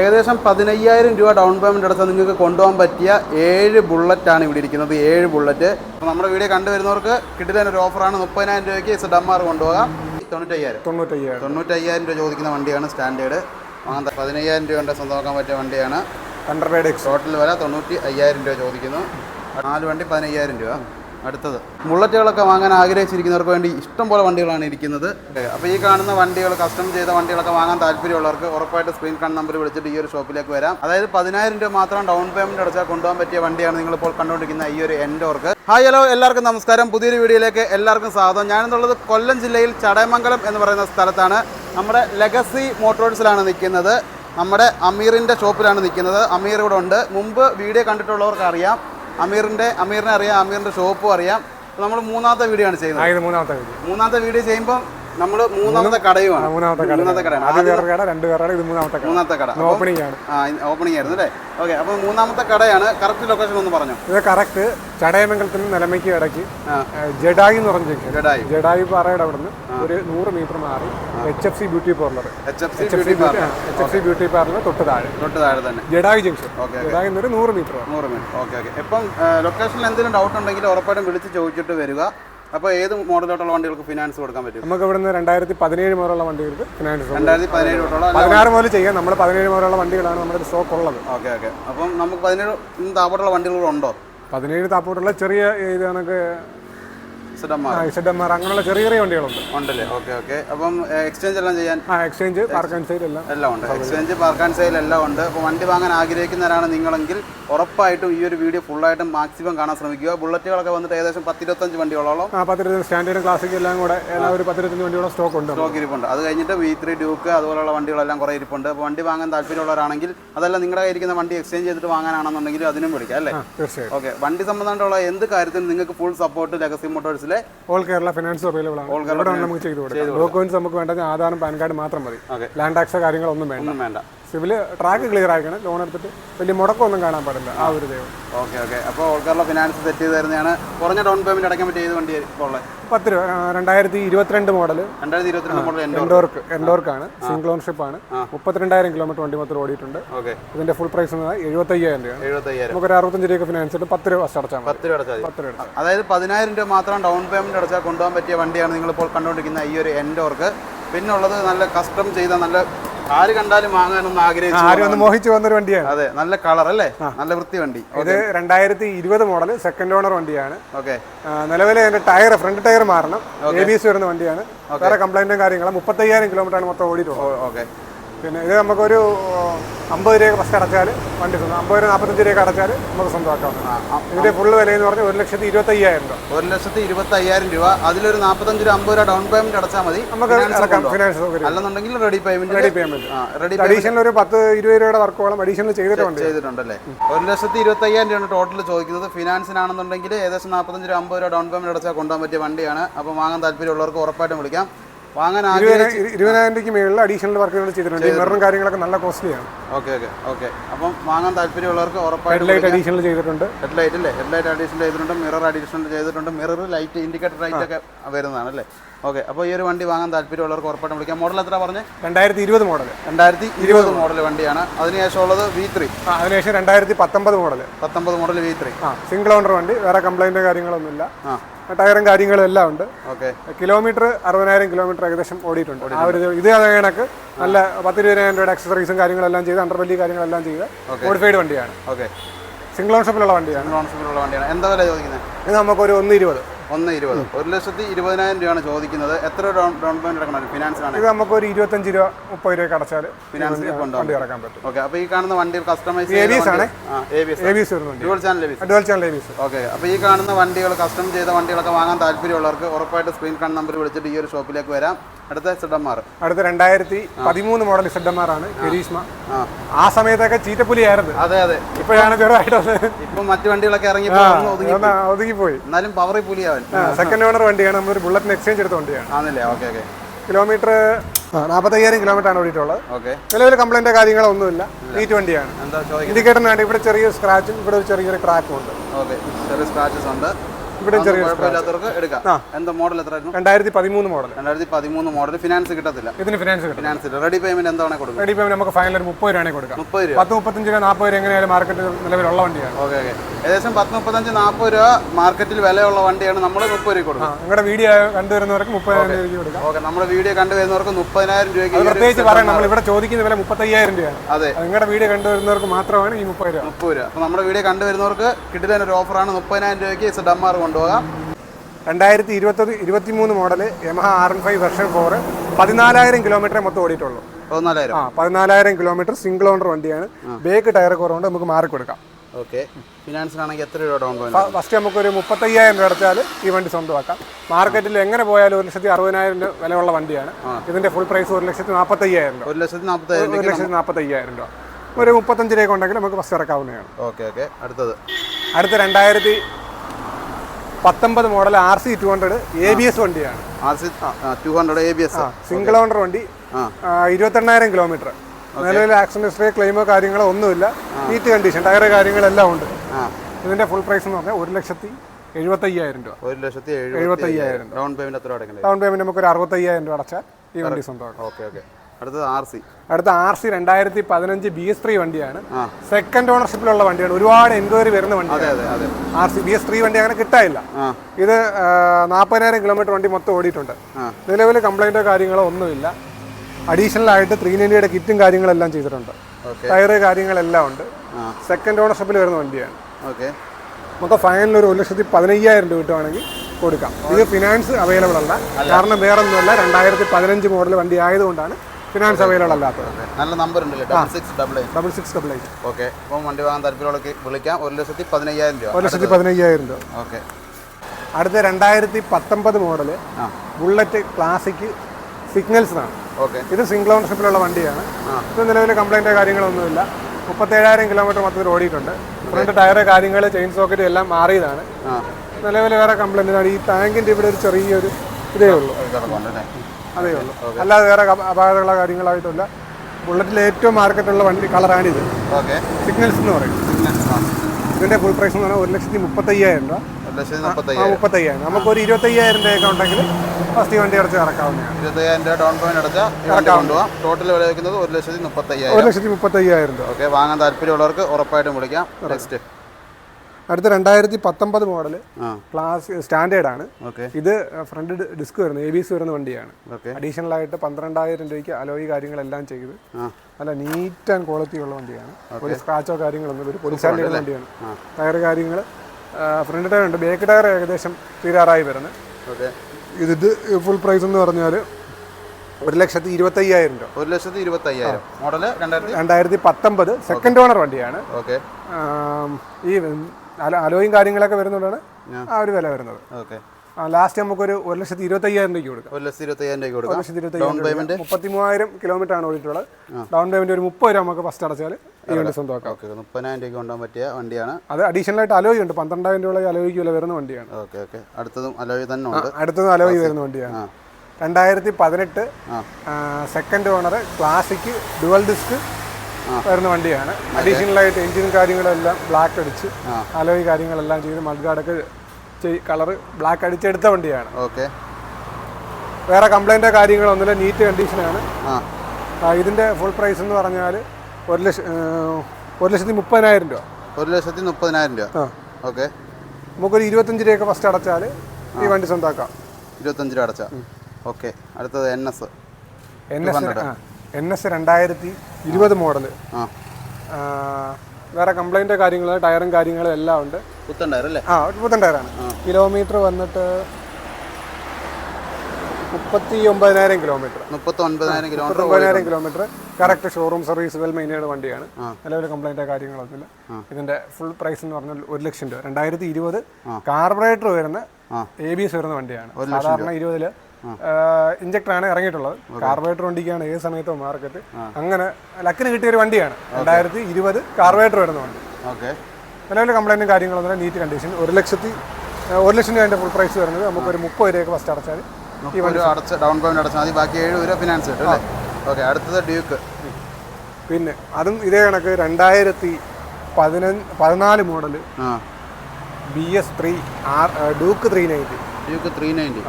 ഏകദേശം പതിനയ്യായിരം രൂപ ഡൗൺ പേയ്മെന്റ് അടച്ചാൽ നിങ്ങൾക്ക് കൊണ്ടുപോകാൻ പറ്റിയ ഏഴ് ബുള്ളറ്റാണ് ഇവിടെ ഇരിക്കുന്നത്. ഏഴ് ബുള്ളറ്റ് അപ്പോൾ നമ്മുടെ വീഡിയോ കണ്ടുവരുന്നവർക്ക് കിട്ടുന്ന ഒരു ഓഫറാണ് മുപ്പതിനായിരം രൂപയ്ക്ക് സെഡമ്മാർ കൊണ്ടുപോകാം. തൊണ്ണൂറ്റയ്യായിരം. തൊണ്ണൂറ്റയ്യായിരം. തൊണ്ണൂറ്റയ്യായിരം രൂപ ചോദിക്കുന്ന വണ്ടിയാണ് സ്റ്റാൻഡേർഡ് വാങ്ങാൻ പതിനയ്യായിരം രൂപ കൊണ്ട് സ്വന്തമാക്കാൻ പറ്റിയ വണ്ടിയാണ്. ഹൺഡ്രഡ് ടോട്ടൽ വില തൊണ്ണൂറ്റി അയ്യായിരം രൂപ ചോദിക്കുന്നു. നാല് വണ്ടി പതിനയ്യായിരം രൂപ. അടുത്തത്. ബുള്ളറ്റുകളൊക്കെ വാങ്ങാൻ ആഗ്രഹിച്ചിരിക്കുന്നവർക്ക് വേണ്ടി ഇഷ്ടം പോലെ വണ്ടികളാണ് ഇരിക്കുന്നത്. അപ്പോൾ ഈ കാണുന്ന വണ്ടികൾ കസ്റ്റം ചെയ്ത വണ്ടികളൊക്കെ വാങ്ങാൻ താല്പര്യമുള്ളവർക്ക് ഉറപ്പായിട്ട് സ്ക്രീൻ കാൺ നമ്പർ വിളിച്ചിട്ട് ഈ ഒരു ഷോപ്പിലേക്ക് വരാം. അതായത് പതിനായിരം രൂപ മാത്രം ഡൗൺ പേയ്മെന്റ് അടച്ചാൽ കൊണ്ടുപോകാൻ പറ്റിയ വണ്ടിയാണ് നിങ്ങളിപ്പോൾ കണ്ടുകൊണ്ടിരിക്കുന്ന ഈ ഒരു എൻഡോർക്ക് ഹായ് ഹലോ എല്ലാവർക്കും നമസ്കാരം. പുതിയൊരു വീഡിയോയിലേക്ക് എല്ലാവർക്കും സ്വാഗതം. ഞാനെന്നുള്ളത് കൊല്ലം ജില്ലയിൽ ചടയമംഗലം എന്ന് പറയുന്ന സ്ഥലത്താണ്. നമ്മുടെ ലെഗസി മോട്ടോഴ്സിലാണ് നിൽക്കുന്നത്. നമ്മുടെ അമീറിന്റെ ഷോപ്പിലാണ് നിൽക്കുന്നത്. അമീർ ഇവിടെ ഉണ്ട്. മുമ്പ് വീഡിയോ കണ്ടിട്ടുള്ളവർക്ക് അറിയാം അമീറിന്റെ അമീറിനെ അറിയാം അമീറിന്റെ ഷോപ്പും അറിയാം. നമ്മൾ മൂന്നാമത്തെ വീഡിയോ ആണ് ചെയ്യുന്നത്. മൂന്നാമത്തെ വീഡിയോ മൂന്നാമത്തെ വീഡിയോ ചെയ്യുമ്പോൾ നമ്മൾ മൂന്നാമത്തെ കടയുമാണ്. മൂന്നാമത്തെ കട മൂന്നാമത്തെ കടയാണ്. അത് വേറെ കട രണ്ട് വേറെ കട ഇത് മൂന്നാമത്തെ കട. മൂന്നാമത്തെ കട. ഓപ്പണിംഗ് ആണ്. ആ ഓപ്പണിംഗ് ആയിരുന്നു അല്ലേ? ഓക്കെ അപ്പോൾ മൂന്നാമത്തെ കടയാണ്. കറക്റ്റ് ലൊക്കേഷൻ ഒന്ന് പറഞ്ഞു. ഇത് കറക്റ്റ് ചടയമംഗലത്തിന് നിലമയ്ക്ക് ഇടയ്ക്ക്. ജഡായി എന്ന് പറഞ്ഞ ജഡായി. ജഡായി പാറയുടെ അവിടെ നിന്ന് ഒരു നൂറ് മീറ്റർ മാറി H F C beauty parlour H F C beauty parlour H F C beauty parlour തൊട്ട് താഴെ. തൊട്ട് താഴെ തന്നെ. ജഡായി ജംഗ്ഷൻ. ജഡായി എന്നൊരു നൂറ് മീറ്റർ. നൂറ് മീറ്റർ. ഓക്കെ ഓക്കെ ഇപ്പം ലൊക്കേഷനിൽ എന്തെങ്കിലും ഡൗട്ട് ഉണ്ടെങ്കിൽ ഉറപ്പായിട്ടും വിളിച്ച് ചോദിച്ചിട്ട് വരിക. അപ്പോൾ ഏത് മോഡലോട്ടുള്ള വണ്ടികൾക്ക് ഫിനാൻസ് കൊടുക്കാൻ പറ്റും? നമുക്ക് ഇവിടുന്ന് രണ്ടായിരത്തി പതിനേഴ് മുതലുള്ള വണ്ടികൾക്ക് ഫിനാൻസ് രണ്ടായിരത്തി പതിനേഴ് തൊട്ടുള്ള പതിനാറ് മുതൽ ചെയ്യാം. നമ്മൾ പതിനേഴ് മുതലുള്ള വണ്ടികളാണ് നമ്മുടെ സ്റ്റോക്ക് ഉള്ളത്. Okay okay. അപ്പം നമുക്ക് പതിനേഴ് താപോട്ടുള്ള വണ്ടികളുണ്ടോ പതിനേഴ് താപ്പോട്ടുള്ള ചെറിയ ഇത് കണക്ക് സെഡന്മാർ ഇസഡ് എം ആർ അങ്ങനെയുള്ള ചെറിയ ചെറിയ വണ്ടികളുണ്ട്. ഉണ്ടല്ലേ? Okay okay. അപ്പം എക്സ്ചേഞ്ച് എല്ലാം ചെയ്യാൻ? ആ എക്സ്ചേഞ്ച് പാർക്ക് ആൻഡ് സൈഡ് എല്ലാം. എല്ലാം ഉണ്ട്. എക്സ്ചേഞ്ച് പാർക്ക് ആൻഡ് സെയിൽ എല്ലാം ഉണ്ട്. അപ്പോൾ വണ്ടി വാങ്ങാൻ ആഗ്രഹിക്കുന്നവരാണ് നിങ്ങളെങ്കിൽ ഉറപ്പായിട്ടും ഈ ഒരു വീഡിയോ ഫുള്ളായിട്ടും മാക്സിമം കാണാൻ ശ്രമിക്കുക. ബുള്ളറ്റുകളൊക്കെ വന്നിട്ട് ഏകദേശം പത്തിരുപത്തഞ്ച് വണ്ടികളോളം ആ പത്തിരുപത് സ്റ്റാൻഡേർഡ് ക്ലാസിക് എല്ലാം കൂടെ എല്ലാം ഒരു പത്തിരുപത്തഞ്ച് വണ്ടിയോളം സ്റ്റോക്ക് ഉണ്ട്. സ്റ്റോക്ക് ഇരിപ്പുണ്ട്. അത് കഴിഞ്ഞിട്ട് വി ത്രീ ഡ്യൂക്ക് അതുപോലുള്ള വണ്ടികളെല്ലാം കുറേ ഇരിപ്പുണ്ട്. അപ്പോൾ വണ്ടി വാങ്ങാൻ താല്പര്യമുള്ളവരാണെങ്കിൽ അതല്ല നിങ്ങളുടെ കയ്യിരിക്കുന്ന വണ്ടി എക്സ്ചേഞ്ച് ചെയ്തിട്ട് വാങ്ങാനാണെന്നുണ്ടെങ്കിൽ അതിനും വിളിക്കാം അല്ലേ? ഓക്കെ. വണ്ടി സംബന്ധമായിട്ടുള്ള എന്ത് കാര്യത്തിനും നിങ്ങൾക്ക് full support legacy legacy all Kerala finance available ആണ്. ഓൾ കേരള നമുക്ക് ചെയ്തു കൊടുക്കാം. ഡോക്യുമെന്റ്സ് നമുക്ക് വേണ്ടത് ആധാറും പാൻ കാർഡ് മാത്രം മതി. ലാൻഡ് ടാക്സ് കാര്യങ്ങളൊന്നും വേണ്ട. വേണ്ട. സിവിൽ ട്രാക്ക് ക്ലിയർ ആക്കണം ലോൺ എടുത്തിട്ട് വലിയ മുടക്കമൊന്നും കാണാൻ പാടില്ല. ആ ഒരു ദൈവം. Okay okay. അപ്പോൾ ഓൾക്കാരുടെ ഫിനാൻസ് സെറ്റ് ചെയ്ത് തരുന്നതാണ്. കുറഞ്ഞ ഡൗൺ പേയ്മെന്റ് അടക്കാൻ പറ്റിയ ഏത് വണ്ടി ഇപ്പോൾ പത്ത് രൂപ. രണ്ടായിരത്തി ഇരുപത്തിരണ്ട് മോഡൽ രണ്ടായിരത്തി ഇരുപത്തിരണ്ട് മോഡൽ എൻഡോർക്ക് എൻഡോർക്കാണ് സിംഗിൾ ഓൺഷിപ്പ് ആണ്. മുപ്പത്തിരണ്ടായിരം കിലോമീറ്റർ വണ്ടി മൊത്തം ഓടിയിട്ടുണ്ട്. ഓക്കെ. ഇതിന്റെ ഫുൾ പ്രൈസ് എഴുപത്തയ്യായിരം രൂപ എഴുപത്തയ്യായിരം. നമുക്ക് ഒരു അറുപത്തഞ്ച് രൂപ ഫിനാൻസ് ഇട്ട് പത്ത് രൂപ അടച്ചാൽ പത്ത് രൂപ അടച്ചാൽ പത്ത് രൂപ അതായത് പതിനായിരം രൂപ മാത്രം ഡൗൺ പേയ്മെന്റ് അടച്ചാൽ കൊണ്ടുപോകാൻ പറ്റിയ വണ്ടിയാണ് നിങ്ങളിപ്പോൾ കണ്ടുകൊണ്ടിരിക്കുന്ന ഈ ഒരു എൻഡോർക്ക് പിന്നെ ഉള്ളത് നല്ല കസ്റ്റം ചെയ്ത നല്ല ആര് കണ്ടാലും വാങ്ങാനൊന്നും ആഗ്രഹിച്ചു ആരും ഒന്ന് മോഹിച്ചു വന്നൊരു വണ്ടിയാണ്. അതെ നല്ല കളർ അല്ലേ? നല്ല വൃത്തി വണ്ടി ഇത് രണ്ടായിരത്തി ഇരുപത് മോഡൽ സെക്കൻഡ് ഓണർ വണ്ടിയാണ്. ഓക്കെ നിലവിലെ അതിന്റെ ടയർ ഫ്രണ്ട് ടയർ മാറണം. എ ബി എസ് വരുന്ന വണ്ടിയാണ്. വേറെ കംപ്ലൈന്റും കാര്യങ്ങളും മുപ്പത്തയ്യായിരം കിലോമീറ്റർ ആണ് മൊത്തം ഓടിയിട്ടുള്ളത്. ഓക്കെ പിന്നെ ഇത് നമുക്കൊരു അമ്പത് രൂപ ഫസ്റ്റ് അടച്ചാൽ വണ്ടി സ്വന്തം അമ്പത് രൂപ നാൽപ്പത്തഞ്ച് രൂപ അടച്ചാൽ നമുക്ക് സ്വന്തമാക്കാവുന്നതാണ് ഇതിന്റെ ഫുള്ള് വില എന്ന് പറഞ്ഞാൽ ഒരു ലക്ഷത്തി ഇരുപത്തി അയ്യായിരം രൂപ. ഒരു ലക്ഷത്തി ഇരുപത്തി അയ്യായിരം രൂപ. അതിലൊരു നാൽപ്പത്തഞ്ച് രൂപ അമ്പത് രൂപ ഡൗൺ പേയ്മെന്റ് അടച്ചാൽ മതി. നമുക്ക് അടക്കാം ഫിനാൻസ് സൗകര്യം. അല്ലെന്നുണ്ടെങ്കിൽ ready payment ready payment ready additional ഒരു പത്ത് ഇരുപത് രൂപയുടെ വർക്കോളം അഡീഷണൽ ചെയ്തിട്ടുണ്ട്. ചെയ്തിട്ടുണ്ടല്ലേ? ഒരു ലക്ഷത്തി ഇരുപത്തി അയ്യായിരം രൂപയാണ് ടോട്ടൽ ചോദിക്കുന്നത്. ഫിനാൻസിനാണെന്നുണ്ടെങ്കിൽ ഏകദേശം നാൽപ്പത്തഞ്ച് രൂപ അമ്പത് രൂപ ഡൗൺ പേയ്മെന്റ് അടച്ചാൽ കൊണ്ടുപോകാൻ പറ്റിയ വണ്ടിയാണ്. അപ്പോൾ വാങ്ങാൻ താല്പര്യമുള്ളവർക്ക് ഉറപ്പായിട്ടും വിളിക്കാം. വാങ്ങാൻ ഇരുപതിനായിരം രൂപയ്ക്ക് മേളിൽ അഡീഷണൽ വർക്കുകൾ ചെയ്തിട്ടുണ്ട്. മിററും കാര്യങ്ങളൊക്കെ നല്ല കോസ്റ്റ്ലിയാണ് ഓക്കെ ഓക്കെ ഓക്കെ. അപ്പം വാങ്ങാൻ താല്പര്യമുള്ളവർക്ക് ഉറപ്പായിട്ട് ഹെഡ്ലൈറ്റ് അഡീഷണൽ ചെയ്തിട്ടുണ്ട്. ഹെഡ്ലൈറ്റ് അല്ലേ ഹെഡ്ലൈറ്റ് അഡീഷണൽ ചെയ്തിട്ടുണ്ട്. മിറർ അഡീഷണൽ ചെയ്തിട്ടുണ്ട്. മിറർ ലൈറ്റ് ഇൻഡിക്കേറ്റർ ലൈറ്റ് ഒക്കെ വരുന്നതാണ് അല്ലേ? ഓക്കെ അപ്പോൾ ഈ ഒരു വണ്ടി വാങ്ങാൻ താല്പര്യമുള്ളവർക്ക് ഉറപ്പായിട്ട് വിളിക്കാം. മോഡൽ എത്ര പറഞ്ഞു? രണ്ടായിരത്തി ഇരുപത് മോഡൽ രണ്ടായിരത്തി ഇരുപത് മോഡൽ വണ്ടിയാണ്. അതിനുശേഷം ഉള്ളത് വി ത്രീ അതിനുശേഷം രണ്ടായിരത്തി പത്തൊമ്പത് മോഡൽ പത്തൊമ്പത് മോഡൽ വി ത്രീ ആ സിംഗിൾ ഓണർ വണ്ടി. വേറെ കംപ്ലൈന്റ് കാര്യങ്ങളൊന്നുമില്ല. ആ. ടയറും കാര്യങ്ങളും എല്ലാം ഉണ്ട് കിലോമീറ്റർ അറുപതിനായിരം കിലോമീറ്റർ ഏകദേശം ഓടിയിട്ടുണ്ട്. ആ ഒരു ഇത് അതേ കണക്ക് നല്ല പത്ത് ഇരുപതിനായിരം രൂപയുടെ അക്സസറീസും കാര്യങ്ങളെല്ലാം ചെയ്ത് അണ്ടർബല്ലി കാര്യങ്ങളെല്ലാം ചെയ്ത് മോഡിഫൈഡ് വണ്ടിയാണ്. ഓക്കെ. സിംഗിൾ ഓൺഷിപ്പിലുള്ള വണ്ടിയാണ്. ഓണർഷിപ്പിലുള്ള വണ്ടിയാണ്. എന്താ വില ചോദിക്കുന്നത്? ഇത് നമുക്കൊരു ഒന്ന് ഇരുപത് ഒന്ന് ഇരുപത്. ഒരു ലക്ഷത്തി ഇരുപതിനായിരം രൂപയാണ് ചോദിക്കുന്നത്. എത്ര ഡൗൺ ഡൗൺ പേയ്മെന്റ് അടക്കണം ആണ് ഇത് നമുക്ക് ഒരു ഇരുപത്തഞ്ച് രൂപ മുപ്പത് രൂപ അടച്ചാൽ ഫിനാൻസ് വണ്ടി ഇറക്കാൻ പറ്റും. ഓക്കെ അപ്പോൾ ഈ കാണുന്ന വണ്ടി കസ്റ്റമൈസ് ആണ്. ചാനൽ ഡുവൽ ഓക്കെ അപ്പോൾ ഈ കാണുന്ന വണ്ടികൾ കസ്റ്റം ചെയ്ത വണ്ടികളൊക്കെ വാങ്ങാൻ താല്പര്യമുള്ളവർക്ക് ഉറപ്പായിട്ട് സ്ക്രീൻ കാർഡ് നമ്പർ വിളിച്ചിട്ട് ഈ ഒരു ഷോപ്പിലേക്ക് വരാം. അടുത്ത സിഡന്മാർ അടുത്ത രണ്ടായിരത്തി പതിമൂന്ന് മോഡൽ സെഡന്മാർ ആണ് കരീഷ്മ. ആ. സമയത്തൊക്കെ ചീറ്റപ്പുലിയായിരുന്നു. അതെ അതെ. ഇപ്പോഴാണ് ചെറുതായിട്ട് ഇപ്പൊ മറ്റു വണ്ടികളൊക്കെ ഇറങ്ങി ഒതുങ്ങിപ്പോയി എന്നാലും പവറിൽ പുലിയാവൻ സെക്കൻഡ് ഓണർ വണ്ടിയാണ്. നമ്മളൊരു ബുള്ളറ്റിന് എക്സ്ചേഞ്ച് എടുത്ത വണ്ടിയാണ്. ആണല്ലേ? Okay okay. കിലോമീറ്റർ നാൽപ്പത്തയ്യായിരം കിലോമീറ്റർ ആണ് ഓടിയിട്ടുള്ളത്. ഓക്കെ. നിലവിൽ കാര്യങ്ങളോ കാര്യങ്ങളൊന്നുമില്ല. നീറ്റ് വണ്ടിയാണ്. ഇൻഡിക്കേറ്ററിനായിട്ട് ഇവിടെ ചെറിയ സ്ക്രാച്ചും ഇവിടെ ഒരു ചെറിയൊരു ക്രാക്കും ഉണ്ട്. ഓക്കെ. ചെറിയ സ്ക്രാച്ചസ് ഉണ്ട്. ഇവിടെയും ചെറിയ കുഴപ്പമില്ലാത്തവർക്ക് എടുക്കാം. എന്താ മോഡൽ എത്രയായിരുന്നു? രണ്ടായിരത്തി പതിമൂന്ന് മോഡൽ രണ്ടായിരത്തി പതിമൂന്ന് മോഡൽ ഫിനാൻസ് കിട്ടത്തില്ല. ഇതിന് ഫിനാൻസ് കിട്ടും ഫിനാൻസ് ഇല്ല. റെഡി പേയ്മെന്റ് എന്താണ് കൊടുക്കും റെഡി പേയ്മെന്റ് നമുക്ക് ഫൈനൽ ഒരു മുപ്പത് രൂപയാണ് കൊടുക്കാം. മുപ്പത് രൂപ പത്ത് മുപ്പത്തഞ്ച് രൂപ നാൽപ്പത് രൂപ എങ്ങനെയായാലും മാർക്കറ്റ് നിലവിലുള്ള വണ്ടിയാണ്. ഓക്കെ ഓക്കെ ഏകദേശം പത്ത് മുപ്പത്തഞ്ച് നാൽപ്പത് രൂപ മാർക്കറ്റിൽ വിലയുള്ള വണ്ടിയാണ് നമ്മൾ മുപ്പത് രൂപ കൊടുക്കുക കൊടുക്കും നിങ്ങളുടെ വീഡിയോ കണ്ടുവരുന്നവർക്ക് മുപ്പതിനായിരം രൂപ കൊടുക്കാം. ഓക്കെ നമ്മുടെ വീഡിയോ കണ്ടുവരുന്നവർക്ക് മുപ്പതിനായിരം രൂപ പ്രത്യേകിച്ച് പറയാം നമ്മൾ ഇവിടെ ചോദിക്കുന്ന വില മുപ്പത്തയ്യായിരം രൂപയാണ്. അതെ. നിങ്ങളുടെ വീഡിയോ കണ്ടുവരുന്നവർക്ക് മാത്രമാണ് ഈ മുപ്പത് രൂപ. മുപ്പത് രൂപ. നമ്മുടെ വീഡിയോ കണ്ടുവരുന്നവർക്ക് കിട്ടുന്ന ഒരു ഓഫറാണ് മുപ്പതിനായിരം രൂപയ്ക്ക് സെഡന്മാർ കൊണ്ടുപോകാം. രണ്ടായിരത്തി ഇരുപത്തി ഇരുപത്തി മൂന്ന് model Yamaha R N five version four പതിനാലായിരം കിലോമീറ്റർ മൊത്തം ഓടിയിട്ടുള്ളൂ. പതിനാലായിരം. ആ പതിനാലായിരം കിലോമീറ്റർ സിംഗിൾ ഓണർ വണ്ടിയാണ്. ബേക്ക് ടയർ കുറവുണ്ട് നമുക്ക് മാറി കൊടുക്കാം. ഓക്കെ. ഫിനാൻസിനാണെങ്കിൽ എത്ര രൂപ ഡൗൺ പേയ്മെന്റ് ഫസ്റ്റ് നമുക്കൊരു മുപ്പത്തയ്യായിരം രൂപ അടച്ചാൽ ഈ വണ്ടി സ്വന്തമാക്കാം. മാർക്കറ്റിൽ എങ്ങനെ പോയാലും ഒരു ലക്ഷത്തി അറുപതിനായിരം രൂപ വിലയുള്ള വണ്ടിയാണ്. ഇതിന്റെ ഫുൾ പ്രൈസ് ഒരു ലക്ഷത്തി നാൽപ്പത്തയ്യായിരം രൂപ. ഒരു ലക്ഷത്തി നാൽപ്പത്തായിരം ഒരു ലക്ഷത്തി നാൽപ്പത്തയ്യായിരം രൂപ. ഒരു മുപ്പത്തഞ്ച് രൂപ ഉണ്ടെങ്കിൽ നമുക്ക് ഫസ്റ്റ് ഇറക്കാവുന്നതാണ്. Okay okay. അടുത്തത്. അടുത്ത രണ്ടായിരത്തി പത്തൊമ്പത് model R C two hundred A B S വണ്ടിയാണ്. R C two hundred A B S single owner വണ്ടി. ഇരുപത്തെണ്ണായിരം കിലോമീറ്റർ. നിലവിൽ ആക്സിഡന്റ് ഹിസ്റ്ററി ക്ലെയിമോ കാര്യങ്ങളോ ഒന്നുമില്ല. നീറ്റ് കണ്ടീഷൻ ടയർ കാര്യങ്ങളെല്ലാം ഉണ്ട്. ഇതിന്റെ ഫുൾ പ്രൈസ് എന്ന് പറഞ്ഞാൽ ഒരു ലക്ഷത്തി എഴുപത്തയ്യായിരം രൂപ. ഒരു ലക്ഷത്തി എഴുപത്തയ്യായിരം ഡൗൺ പേയ്മെന്റ് എത്ര ഡൗൺ പേയ്മെന്റ് നമുക്ക് ഒരു അറുപത്തയ്യായിരം രൂപ അടച്ചാൽ ഈ വണ്ടി സ്വന്തമാക്കാം. Okay okay. അടുത്തത് ആർ സി. അടുത്ത ആർ സി രണ്ടായിരത്തി പതിനഞ്ച് ബി എസ് ത്രീ വണ്ടിയാണ്. സെക്കൻഡ് ഓണർഷിപ്പിലുള്ള വണ്ടിയാണ്. ഒരുപാട് എൻക്വയറി വരുന്ന വണ്ടി വണ്ടിയാണ് R C B S three വണ്ടി അങ്ങനെ കിട്ടായില്ല ഇത് നാൽപ്പതിനായിരം കിലോമീറ്റർ വണ്ടി മൊത്തം ഓടിയിട്ടുണ്ട്. നിലവിൽ കംപ്ലൈന്റോ കാര്യങ്ങളോ ഒന്നുമില്ല. അഡീഷണൽ ആയിട്ട് ത്രീ നയന്റിയുടെ കിറ്റും കാര്യങ്ങളെല്ലാം ചെയ്തിട്ടുണ്ട്. ടയർ ടയറ് കാര്യങ്ങളെല്ലാം ഉണ്ട്. സെക്കൻഡ് ഓണർഷിപ്പിൽ വരുന്ന വണ്ടിയാണ്. ഓക്കെ നമുക്ക് ഫൈനൽ ഒരു ഒരു ലക്ഷത്തി പതിനയ്യായിരം രൂപ കിട്ടുവാണെങ്കിൽ കൊടുക്കാം. ഇത് ഫിനാൻസ് അവൈലബിൾ അല്ല. കാരണം വേറെ ഒന്നുമല്ല രണ്ടായിരത്തി പതിനഞ്ച് മോഡൽ വണ്ടി ആയതുകൊണ്ടാണ് ഫിനാൻസ് അവൈലബിൾ അല്ലാത്തത് നല്ല നമ്പർ ഉണ്ടല്ലേ? Double six double eight double six double eight okay അപ്പം വണ്ടി വാങ്ങാൻ താല്പര്യമുള്ളവർക്ക് വിളിക്കാം. ഒരു ലക്ഷത്തി പതിനയ്യായിരം രൂപ. ഒരു ലക്ഷത്തി പതിനയ്യായിരം രൂപ. ഓക്കെ അടുത്ത രണ്ടായിരത്തി പത്തൊമ്പത് മോഡൽ ബുള്ളറ്റ് ക്ലാസിക് സിഗ്നൽസിനാണ് ഓക്കെ ഇത് സിംഗിൾ ഓണർഷിപ്പിലുള്ള വണ്ടിയാണ്. ഇത് നിലവിൽ കംപ്ലൈന്റോ കാര്യങ്ങളൊന്നുമില്ല. മുപ്പത്തേഴായിരം കിലോമീറ്റർ മൊത്തത്തിൽ ഓടിയിട്ടുണ്ട്. ഫ്രണ്ട് ടയർ കാര്യങ്ങൾ ചെയിൻ സോക്കറ്റ് എല്ലാം മാറിയതാണ്. നിലവിൽ വേറെ കംപ്ലൈന്റ് ഈ ടാങ്കിന്റെ ഇവിടെ ഒരു ചെറിയൊരു ഇതേ ഉള്ളൂ. അതേ ഉള്ളൂ അല്ലാതെ വേറെ അപകടങ്ങളോ കാര്യങ്ങളായിട്ടില്ല ബുള്ളറ്റിൽ ഏറ്റവും മാർക്കറ്റുള്ള വണ്ടി കളറാണിത്. ഓക്കെ. സിഗ്നൽസ് എന്ന് പറയും. ഇതിന്റെ ഫുൾ പ്രൈസ് എന്ന് പറഞ്ഞാൽ ഒരു ലക്ഷത്തി മുപ്പത്തയ്യായിരം രൂപ. ഒരു മുപ്പത്തയ്യായിരം. നമുക്ക് നമുക്കൊരു ഇരുപത്തയ്യായിരം രൂപയൊക്കെ ഉണ്ടെങ്കിൽ ഫസ്റ്റ് വണ്ടി അടച്ച് ഇറക്കാവുന്നതാണ്. ഇരുപത്തയ്യായിരം രൂപ ഡൗൺ പേയ്മെന്റ് അടച്ചാൽ ഈ ടോട്ടൽ വില വെക്കുന്നത് ഒരു ലക്ഷത്തി ഒരു മുപ്പത്തയ്യായിരം ലക്ഷത്തി മുപ്പത്തയ്യായിരം രൂപ. ഓക്കെ വാങ്ങാൻ താല്പര്യമുള്ളവർക്ക് ഉറപ്പായിട്ടും വിളിക്കാം. നെക്സ്റ്റ് അടുത്ത രണ്ടായിരത്തി പത്തൊമ്പത് മോഡൽ ക്ലാസ് സ്റ്റാൻഡേർഡ് ആണ് ഇത് ഫ്രണ്ട് ഡിസ്ക് വരുന്ന എ ബി സി വരുന്ന വണ്ടിയാണ്. അഡീഷണൽ ആയിട്ട് പന്ത്രണ്ടായിരം രൂപയ്ക്ക് അലോയി കാര്യങ്ങളെല്ലാം ചെയ്ത് നല്ല നീറ്റ് ആൻഡ് ക്വാളിറ്റി ഉള്ള വണ്ടിയാണ്. ഒരു സ്ക്രാച്ചോ കാര്യങ്ങളൊന്നും ഒരു പൊളിച്ചാലിയുടെ വണ്ടിയാണ്. ടയർ കാര്യങ്ങൾ ഫ്രണ്ട് ടയർ ഉണ്ട്. ബേക്ക് ടയർ ഏകദേശം തീരാറായി വരുന്നത് ഇത് ഫുൾ പ്രൈസ് എന്ന് പറഞ്ഞാൽ ഒരു ലക്ഷത്തി ഇരുപത്തയ്യായിരം രൂപ. ഒരു ലക്ഷത്തി ഇരുപത്തയ്യായിരം. മോഡൽ രണ്ടായിരത്തി? പത്തൊമ്പത് സെക്കൻഡ് ഓണർ വണ്ടിയാണ്. ഓക്കെ. ഈ അലോയും കാര്യങ്ങളൊക്കെ വരുന്നതുകൊണ്ടാണ് ആ. ഒരു വില വരുന്നത്. ഓക്കെ. ലാസ്റ്റ് നമുക്ക് ഒരു ലക്ഷത്തി ഇരുപത്തയ്യായിരം രൂപയ്ക്ക് കൊടുക്കാം. ഒരു ലക്ഷത്തി ഇരുപത്തയ്യായിരം രൂപ ഒരു കൊടുക്കാം. ലക്ഷത്തി ഡൗൺ ഇരുപത്തയ്യായിരം പേയ്മെന്റ് മുപ്പത്തി മൂവായിരം കിലോമീറ്റർ ആണ് ഓടിയിട്ടുള്ളത്. ഡൗൺ പേയ്മെന്റ് ഒരു മുപ്പത് രൂപ നമുക്ക് ഫസ്റ്റ് അടച്ചാൽ ഈ വണ്ടി സ്വന്തമാക്കാം. ഓക്കെ മുപ്പതിനായിരം രൂപയ്ക്ക് കൊണ്ടുപോകാൻ പറ്റിയ വണ്ടിയാണ്. അത് അഡീഷണൽ ആയിട്ട് അലോയി ഉണ്ട്. പന്ത്രണ്ടായിരം രൂപ അലോയിക്ക് വില വരുന്ന വണ്ടിയാണ്. Okay okay. അടുത്തതും അലോയി തന്നെ ഉണ്ട്. അലോയ് അലോയി വരുന്ന വണ്ടിയാണ്. രണ്ടായിരത്തി പതിനെട്ട് second owner classic dual disc വരുന്ന വണ്ടിയാണ്. അഡീഷണൽ ആയിട്ട് എഞ്ചിൻ കാര്യങ്ങളെല്ലാം ബ്ലാക്ക് അടിച്ച് അലോയ് കാര്യങ്ങളെല്ലാം ചെയ്ത് മഡ്ഗാർഡൊക്കെ കളറ് ബ്ലാക്ക് അടിച്ചെടുത്ത വണ്ടിയാണ്. ഓക്കെ. വേറെ കംപ്ലൈന്റോ കാര്യങ്ങളൊന്നുമില്ല നീറ്റ് കണ്ടീഷനാണ് ഇതിന്റെ ഫുൾ പ്രൈസ് എന്ന് പറഞ്ഞാൽ ഒരു ലക്ഷം ഒരു ലക്ഷത്തി മുപ്പതിനായിരം രൂപ. ഒരു ലക്ഷത്തി മുപ്പതിനായിരം രൂപ. ഓക്കെ. നമുക്കൊരു ഇരുപത്തഞ്ച് രൂപയൊക്കെ ഫസ്റ്റ് അടച്ചാൽ ഈ വണ്ടി സ്വന്തമാക്കാം ഇരുപത്തഞ്ച് രൂപ അടച്ചാൽ ഓക്കെ. അടുത്തത് N S N S N S രണ്ടായിരത്തി ഇരുപത് മോഡൽ വേറെ കംപ്ലൈന്റോ കാര്യങ്ങൾ ടയറും കാര്യങ്ങളും എല്ലാം ഉണ്ട്. പുത്തൻ ടയർ അല്ലേ? ആ പുത്തൻ ടയറാണ് കിലോമീറ്റർ വന്നിട്ട് മുപ്പത്തി ഒമ്പതിനായിരം കിലോമീറ്റർ മുപ്പത്തി ഒൻപതിനായിരം കിലോമീറ്റർ ഒമ്പതിനായിരം kilometre correct showroom service well maintained വണ്ടിയാണ്. നിലവിലെ നിലവിൽ കംപ്ലൈന്റോ കാര്യങ്ങളൊന്നുമില്ല. ഇതിന്റെ ഫുൾ പ്രൈസ് എന്ന് പറഞ്ഞാൽ ഒരു ലക്ഷം രൂപ. രണ്ടായിരത്തി ഇരുപത് കാർബറേറ്റർ വരുന്ന. എ ബി എസ് വരുന്ന വണ്ടിയാണ്. സാധാരണ ഇരുപതിൽ ഇഞ്ചക്ടറാണ് ഇറങ്ങിയിട്ടുള്ളത്. കാർബേറ്റർ വണ്ടിക്കാണ് ഏത് സമയത്തും മാർക്കറ്റ്. അങ്ങനെ ലക്കിന് കിട്ടിയ ഒരു വണ്ടിയാണ് രണ്ടായിരത്തി ഇരുപത് കാർബേറ്റർ വരുന്ന വണ്ടി. ഓക്കെ. നിലവിൽ കംപ്ലൈന്റും കാര്യങ്ങളൊന്നും നീറ്റ് കണ്ടീഷൻ ഒരു ലക്ഷത്തി ഒരു ലക്ഷം രൂപ ഫുൾ പ്രൈസ് വരുന്നത്. നമുക്ക് ഒരു മുപ്പത് രൂപയൊക്കെ ഫസ്റ്റ് അടച്ചാൽ ഈ അടച്ച ഡൗൺ പേയ്മെന്റ് അടച്ചാൽ മതി. ബാക്കി ഏഴ് രൂപ ഫിനാൻസ് കിട്ടും അല്ലേ? ഓക്കെ അടുത്തത് ഡ്യൂക്ക് പിന്നെ അതും ഇതേ കണക്ക് രണ്ടായിരത്തി പതിനഞ്ച് പതിനാല് model B S three R Duke three ninety Duke three ninety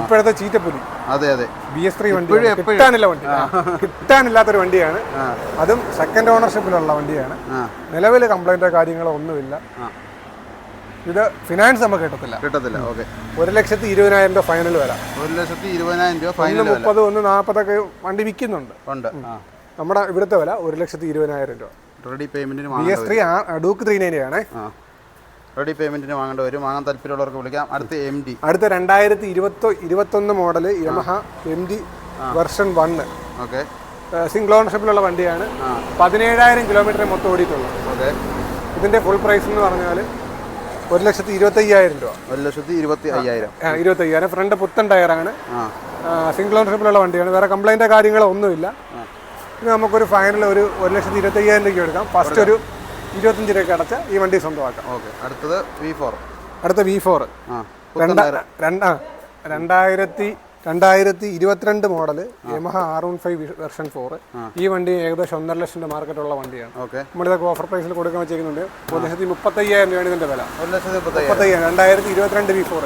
ഇപ്പോഴത്തെ ചീറ്റപ്പുലി. അതെ അതെ. ബി എസ് ത്രീ വണ്ടി. കിട്ടാനില്ല വണ്ടി. കിട്ടാനില്ലാത്തൊരു വണ്ടിയാണ്. അതും സെക്കൻഡ് ഓണർഷിപ്പിലുള്ള വണ്ടിയാണ്. നിലവിൽ കംപ്ലൈന്റോ കാര്യങ്ങളോ ഒന്നുമില്ല. ഇത് ഫിനാൻസ് നമുക്ക് കിട്ടത്തില്ല. കിട്ടത്തില്ല ഓക്കെ. ഒരു ലക്ഷത്തി ഇരുപതിനായിരം രൂപ ഫൈനൽ വരാം ഒരു ലക്ഷത്തി ഇരുപതിനായിരം രൂപ ഫൈനൽ മുപ്പത് ഒന്ന് നാൽപ്പതൊക്കെ വണ്ടി വിൽക്കുന്നുണ്ട്. ഉണ്ട് നമ്മുടെ ഇവിടുത്തെ വില ഒരു ലക്ഷത്തി ഇരുപതിനായിരം രൂപ. റെഡി പേയ്മെന്റിന് ബി വാങ്ങേണ്ട S three Duke three nine ആണേ. റെഡി പേയ്മെന്റിന് വാങ്ങേണ്ടി വരും. വാങ്ങാൻ താല്പര്യമുള്ളവർക്ക് വിളിക്കാം. അടുത്ത എം ഡി അടുത്ത രണ്ടായിരത്തി ഇരുപത്തി ഇരുപത്തൊന്ന് model Yamaha M D version one okay. Single ഓണർഷിപ്പിലുള്ള വണ്ടിയാണ്. പതിനേഴായിരം കിലോമീറ്റർ മൊത്തം ഓടിയിട്ടുള്ളൂ. ഓക്കെ. ഇതിന്റെ ഫുൾ പ്രൈസ് എന്ന് പറഞ്ഞാൽ ഒരു ലക്ഷത്തി ഇരുപത്തി അയ്യായിരം രൂപ. ഒരു ലക്ഷത്തി ഇരുപത്തി അയ്യായിരം ഇരുപത്തി അയ്യായിരം ഫ്രണ്ട് പുത്തൻ ടയറാണ് സിംഗിൾ ഓണർഷിപ്പിലുള്ള വണ്ടിയാണ്. വേറെ കംപ്ലൈന്റ് കാര്യങ്ങളൊന്നുമില്ല. ഇത് നമുക്കൊരു ഫൈനൽ ഒരു ഒരു ലക്ഷത്തി ഇരുപത്തി അയ്യായിരം രൂപയ്ക്ക് എടുക്കാം. ഫസ്റ്റ് ഒരു ഇരുപത്തഞ്ച് രൂപയ്ക്ക് അടച്ച ഈ വണ്ടി സ്വന്തമാക്കാം. ഓക്കെ. അടുത്തത് വി ഫോർ അടുത്ത വി ഫോർ രണ്ടായിരത്തി രണ്ടായിരത്തി ഇരുപത്തിരണ്ട് model Yamaha R one five version four ഈ വണ്ടി ഏകദേശം ഒന്നര ലക്ഷം രൂപ മാർക്കറ്റുള്ള വണ്ടിയാണ്. ഓക്കെ. നമ്മളിതൊക്കെ ഓഫർ പ്രൈസിൽ കൊടുക്കാൻ വെച്ചിരിക്കുന്നുണ്ട്. ഒരു ലക്ഷത്തി മുപ്പത്തയ്യായിരം രൂപയാണ് ഇതിന്റെ വില. ഒരു ലക്ഷത്തി മുപ്പത്തി മുപ്പത്തയ്യായിരം രണ്ടായിരത്തി ഇരുപത്തിരണ്ട് വി ഫോർ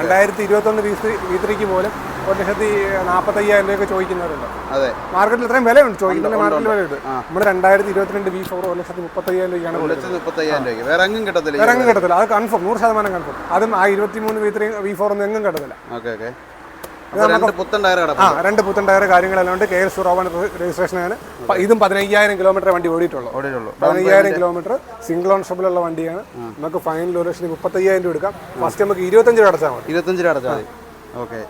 രണ്ടായിരത്തി ഇരുപത്തൊന്ന് വി ത്രീ വി ത്രീക്ക് പോലും ഒരു ലക്ഷത്തി നാൽപ്പത്തയ്യായിരം രൂപയൊക്കെ ചോദിക്കുന്നവരുണ്ട്. അതെ. മാർക്കറ്റിൽ ഇത്രയും വിലയുണ്ട്. ചോദിക്കുന്നതിന് മാർക്കറ്റിൽ വിലയുണ്ട്. നമ്മൾ രണ്ടായിരത്തി ഇരുപത്തിരണ്ട് ബി ഫോർ ഒരു ലക്ഷത്തി മുപ്പത്തയ്യായിരം രൂപയാണ് ഒരു ലക്ഷത്തി മുപ്പത്തി അയ്യായിരം വേറെ എങ്ങും കിട്ടത്തില്ല വേറെ എങ്ങും കിട്ടത്തില്ല. അത് കൺഫേം നൂറ് ശതമാനം കൺഫേം അതും ആ ഇരുപത്തിമൂന്ന് വി ത്രീ വി ഫോർ ഒന്നും എങ്ങും കിട്ടത്തില്ല. Okay okay. രണ്ട് പുത്തൻ ടയർ ആ രണ്ട് പുത്തൻ ടയർ കാര്യങ്ങളെല്ലാം ഉണ്ട്. കെ എൽ രജിസ്ട്രേഷനാണ് പ- ഇതും പതിനയ്യായിരം കിലോമീറ്റർ വണ്ടി ഓടിയിട്ടുള്ളൂ. പതിനയ്യായിരം കിലോമീറ്റർ സിംഗിൾ ഓൺഷിപ്പിലുള്ള വണ്ടിയാണ്. നമുക്ക് ഫൈനൽ ഒരു ലക്ഷത്തി മുപ്പത്തയ്യായിരം രൂപ എടുക്കാം. ഫസ്റ്റ് നമുക്ക് ഇരുപത്തഞ്ച് രൂപ അടച്ചാൽ മതി. ഇരുപത്തഞ്ച് രൂപ അടച്ചാൽ മതി. ഓക്കെ.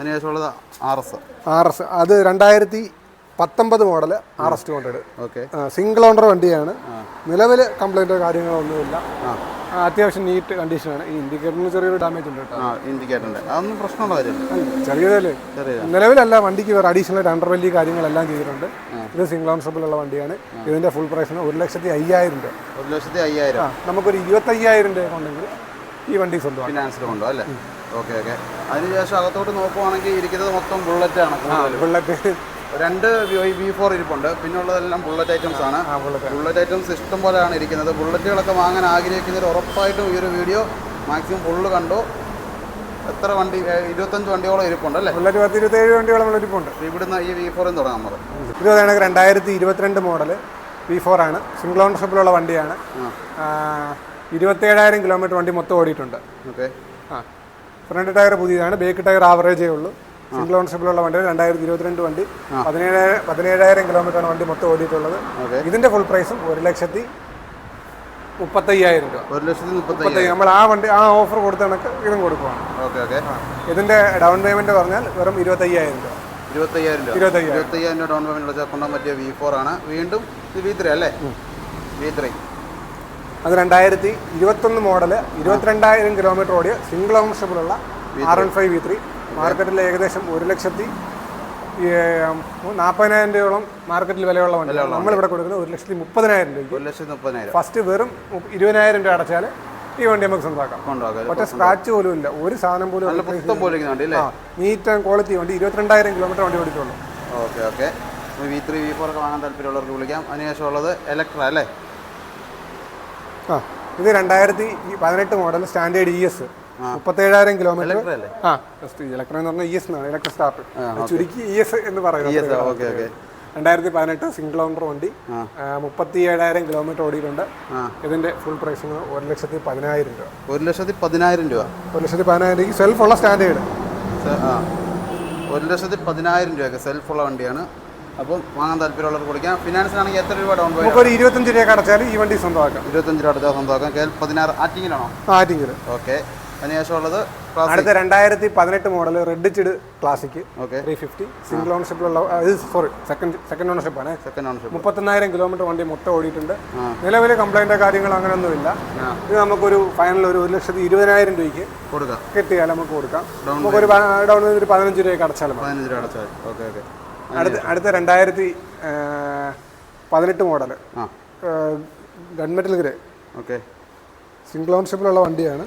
അതിനുശേഷമുള്ളത് ആർ എസ് ആർ എസ് അത് രണ്ടായിരത്തി പത്തൊമ്പത് model R S two hundred. Okay. Single owner വണ്ടിയാണ്. നിലവിൽ കംപ്ലൈന്റോ കാര്യങ്ങളൊന്നുമില്ല. അത്യാവശ്യം നീറ്റ് കണ്ടീഷനാണ് ഈ ഇൻഡിക്കേറ്ററിന് ചെറിയൊരു ഡാമേജ് ഉണ്ട് കേട്ടോ. ഇൻഡിക്കേറ്ററിന്റെ അതൊന്നും പ്രശ്നമുള്ള കാര്യമില്ല. ചെറിയതല്ലേ? നിലവിലല്ല വണ്ടിക്ക് വേറെ അഡീഷണൽ അണ്ടർവെല്ലി കാര്യങ്ങളെല്ലാം ചെയ്തിട്ടുണ്ട്. ഇത് സിംഗിൾ ഓൺഷിപ്പിലുള്ള വണ്ടിയാണ്. ഇതിന്റെ ഫുൾ പ്രൈസ് ഒരു ലക്ഷത്തി അയ്യായിരം രൂപ. ഒരു ലക്ഷത്തി അയ്യായിരം. നമുക്കൊരു ഇരുപത്തയ്യായിരം രൂപ ഉണ്ടെങ്കിൽ ഈ വണ്ടി സ്വന്തമാണ് ഫിനാൻസിൽ കൊണ്ടോ അല്ലേ? Okay okay. അതിനുശേഷം അകത്തോട്ട് നോക്കുവാണെങ്കിൽ ഇരിക്കുന്നത് മൊത്തം ബുള്ളറ്റ് ആണ് ബുള്ളറ്റ് രണ്ട് വി ഫോർ ഇരിപ്പുണ്ട്. പിന്നുള്ളതെല്ലാം ബുള്ളറ്റ് ഐറ്റംസ് ആണ്. ബുള്ളറ്റ് ഐറ്റംസ് ഇഷ്ടം പോലെയാണ് ഇരിക്കുന്നത്. ബുള്ളറ്റുകളൊക്കെ വാങ്ങാൻ ആഗ്രഹിക്കുന്നവർ ഉറപ്പായിട്ടും ഈ ഒരു വീഡിയോ മാക്സിമം ഫുള്ള് കണ്ടു. എത്ര വണ്ടി ഇരുപത്തഞ്ച് വണ്ടിയോളം ഇരിപ്പുണ്ട് അല്ലേ? ബുള്ളറ്റ് പത്ത് ഇരുപത്തേഴ് വണ്ടിയോളം ഇരിപ്പുണ്ട്. ഇവിടുന്ന് ഈ വി ഫോറിൽ തുടങ്ങാം നമ്മൾ കണക്ക് രണ്ടായിരത്തി ഇരുപത്തിരണ്ട് മോഡൽ വി ഫോർ ആണ്. സിംഗിൾ ഓണർഷിപ്പിലുള്ള വണ്ടിയാണ്. ഇരുപത്തേഴായിരം കിലോമീറ്റർ വണ്ടി മൊത്തം ഓടിയിട്ടുണ്ട്. ഓക്കെ ആ. ഫ്രണ്ട് ടയർ പുതിയതാണ് ബേക്ക് ടയർ ആവറേജേ ഉള്ളൂ. സിംഗിൾ ഓണർഷിപ്പിലുള്ള വണ്ടി രണ്ടായിരത്തി ഇരുപത്തിരണ്ട് വണ്ടി. പതിനേഴായിരം പതിനേഴായിരം കിലോമീറ്ററാണ് വണ്ടി മൊത്തം ഓടിയിട്ടുള്ളത്. ഇതിന്റെ ഫുൾ പ്രൈസും ഒരു ലക്ഷത്തി മുപ്പത്തയ്യായിരം രൂപ. ഒരു ലക്ഷത്തി മുപ്പത്തി മുപ്പത്തയ്യ നമ്മൾ ആ വണ്ടി ആ ഓഫർ കൊടുത്ത കണക്ക് ഇതും കൊടുക്കുവാണ്. Okay okay. ഇതിന്റെ ഡൗൺ പേയ്മെന്റ് പറഞ്ഞാൽ വെറും ഇരുപത്തയ്യായിരം രൂപ. ഇരുപത്തയ്യായിരം രൂപ. ഇരുപത്തയ്യായിരം. രൂപ ഡൗൺ പേയ്മെന്റ് വെച്ചാൽ കൊണ്ടാൻ പറ്റിയ വി ഫോർ ആണ്. വീണ്ടും ഇത് വി ത്രീ അല്ലേ? വി ത്രീ അത് രണ്ടായിരത്തി ഇരുപത്തൊന്ന് മോഡൽ ഇരുപത്തിരണ്ടായിരം കിലോമീറ്റർ ഓടിയ single ഓണർഷിപ്പിലുള്ള R N five V three മാർക്കറ്റിൽ ഏകദേശം ഒരു ലക്ഷത്തി നാൽപ്പതിനായിരം രൂപയോളം മാർക്കറ്റിൽ വിലയുള്ള വണ്ടി. നമ്മളിവിടെ കൊടുക്കുന്നത് ഒരു ലക്ഷത്തി മുപ്പതിനായിരം രൂപ ഒരു ലക്ഷത്തി മുപ്പതിനായിരം. ഫസ്റ്റ് വെറും ഇരുപതിനായിരം രൂപ അടച്ചാൽ ഈ വണ്ടി നമുക്ക് സ്വന്തമാക്കാം. ഒറ്റ സ്ക്രാച്ച് പോലും ഇല്ല. ഒരു സാധനം പോലും നീറ്റ് ആൻഡ് ക്വാളിറ്റി വണ്ടി ഇരുപത്തിരണ്ടായിരം കിലോമീറ്റർ വണ്ടി ഓടിക്കുള്ളൂ okay okay. V three V four ഒക്കെ വാങ്ങാൻ താല്പര്യമുള്ളവർക്ക് വിളിക്കാം. അതിനുശേഷം ഉള്ളത് ഇലക്ട്ര അല്ലേ? ആ ഇത് രണ്ടായിരത്തി പതിനെട്ട് മോഡൽ സ്റ്റാൻഡേർഡ് ഇ എസ് മുപ്പത്തേഴായിരം കിലോമീറ്റർ ഇലക്ട്ര ആ ഇലക്ട്രോ എന്ന് പറഞ്ഞാൽ ഇ എസ് എന്നാണ് ഇലക്ട്രിക് സ്റ്റാർട്ട് ചുരുക്കി ഇ എസ് എന്ന് പറയുന്നത് ഓക്കെ രണ്ടായിരത്തി പതിനെട്ട് സിംഗിൾ ഓണർ വണ്ടി. മുപ്പത്തി ഏഴായിരം കിലോമീറ്റർ ഓടിയിട്ടുണ്ട്. ഇതിന്റെ ഫുൾ പ്രൈസ് ഒരു ലക്ഷത്തി പതിനായിരം രൂപ. ഒരു ലക്ഷത്തി പതിനായിരം രൂപ? ഒരു ലക്ഷത്തി പതിനായിരം രൂപ സെൽഫ് ഉള്ള സ്റ്റാൻഡേർഡ് ഒരു ലക്ഷത്തി പതിനായിരം രൂപയൊക്കെ ഉള്ള വണ്ടിയാണ്. അപ്പം വാങ്ങാൻ താല്പര്യമുള്ളവർക്ക് വിളിക്കാം ഫിനാൻസിനാണെങ്കിൽ എത്ര രൂപ ഡൗൺ പേയ്മെന്റ് ഒരു ഇരുപത്തഞ്ച് രൂപ അടച്ചാൽ ഈ വണ്ടി സ്വന്തമാക്കാം. ഇരുപത്തഞ്ച് രൂപ അടച്ചാൽ സ്വന്തമാക്കാം. കെ എൽ പതിനാറ് ആറ്റിങ്ങിലാണോ ആറ്റിങ്ങിൽ ഓക്കെ അതിനുശേഷം ഉള്ളത് അടുത്ത രണ്ടായിരത്തി പതിനെട്ട് model Redditch classic okay three fifty single ഓണർഷിപ്പിലുള്ള sorry second second ownership ആണ്. സെക്കൻഡ് ഓണർഷിപ്പ് മുപ്പത്തൊന്നായിരം കിലോമീറ്റർ വണ്ടി മൊത്തം ഓടിയിട്ടുണ്ട്. നിലവിലെ കംപ്ലൈന്റോ കാര്യങ്ങൾ അങ്ങനെയൊന്നുമില്ല ഇല്ല ഇത് നമുക്കൊരു ഫൈനൽ ഒരു ഒരു ലക്ഷത്തി ഇരുപതിനായിരം രൂപയ്ക്ക് കൊടുക്കാം. കിട്ടിയാൽ നമുക്ക് കൊടുക്കാം. നമുക്കൊരു ഡൗൺ ഒരു പതിനഞ്ച് രൂപയ്ക്ക് അടച്ചാലും പതിനഞ്ച് രൂപ അടച്ചാൽ ഓക്കെ ഓക്കെ അടുത്ത അടുത്ത രണ്ടായിരത്തി പതിനെട്ട് മോഡൽ ആ. ഗവൺമെന്റിൽ ഗ്രേ ഓക്കെ. സിംഗിൾ ഓൺഷിപ്പിലുള്ള വണ്ടിയാണ്.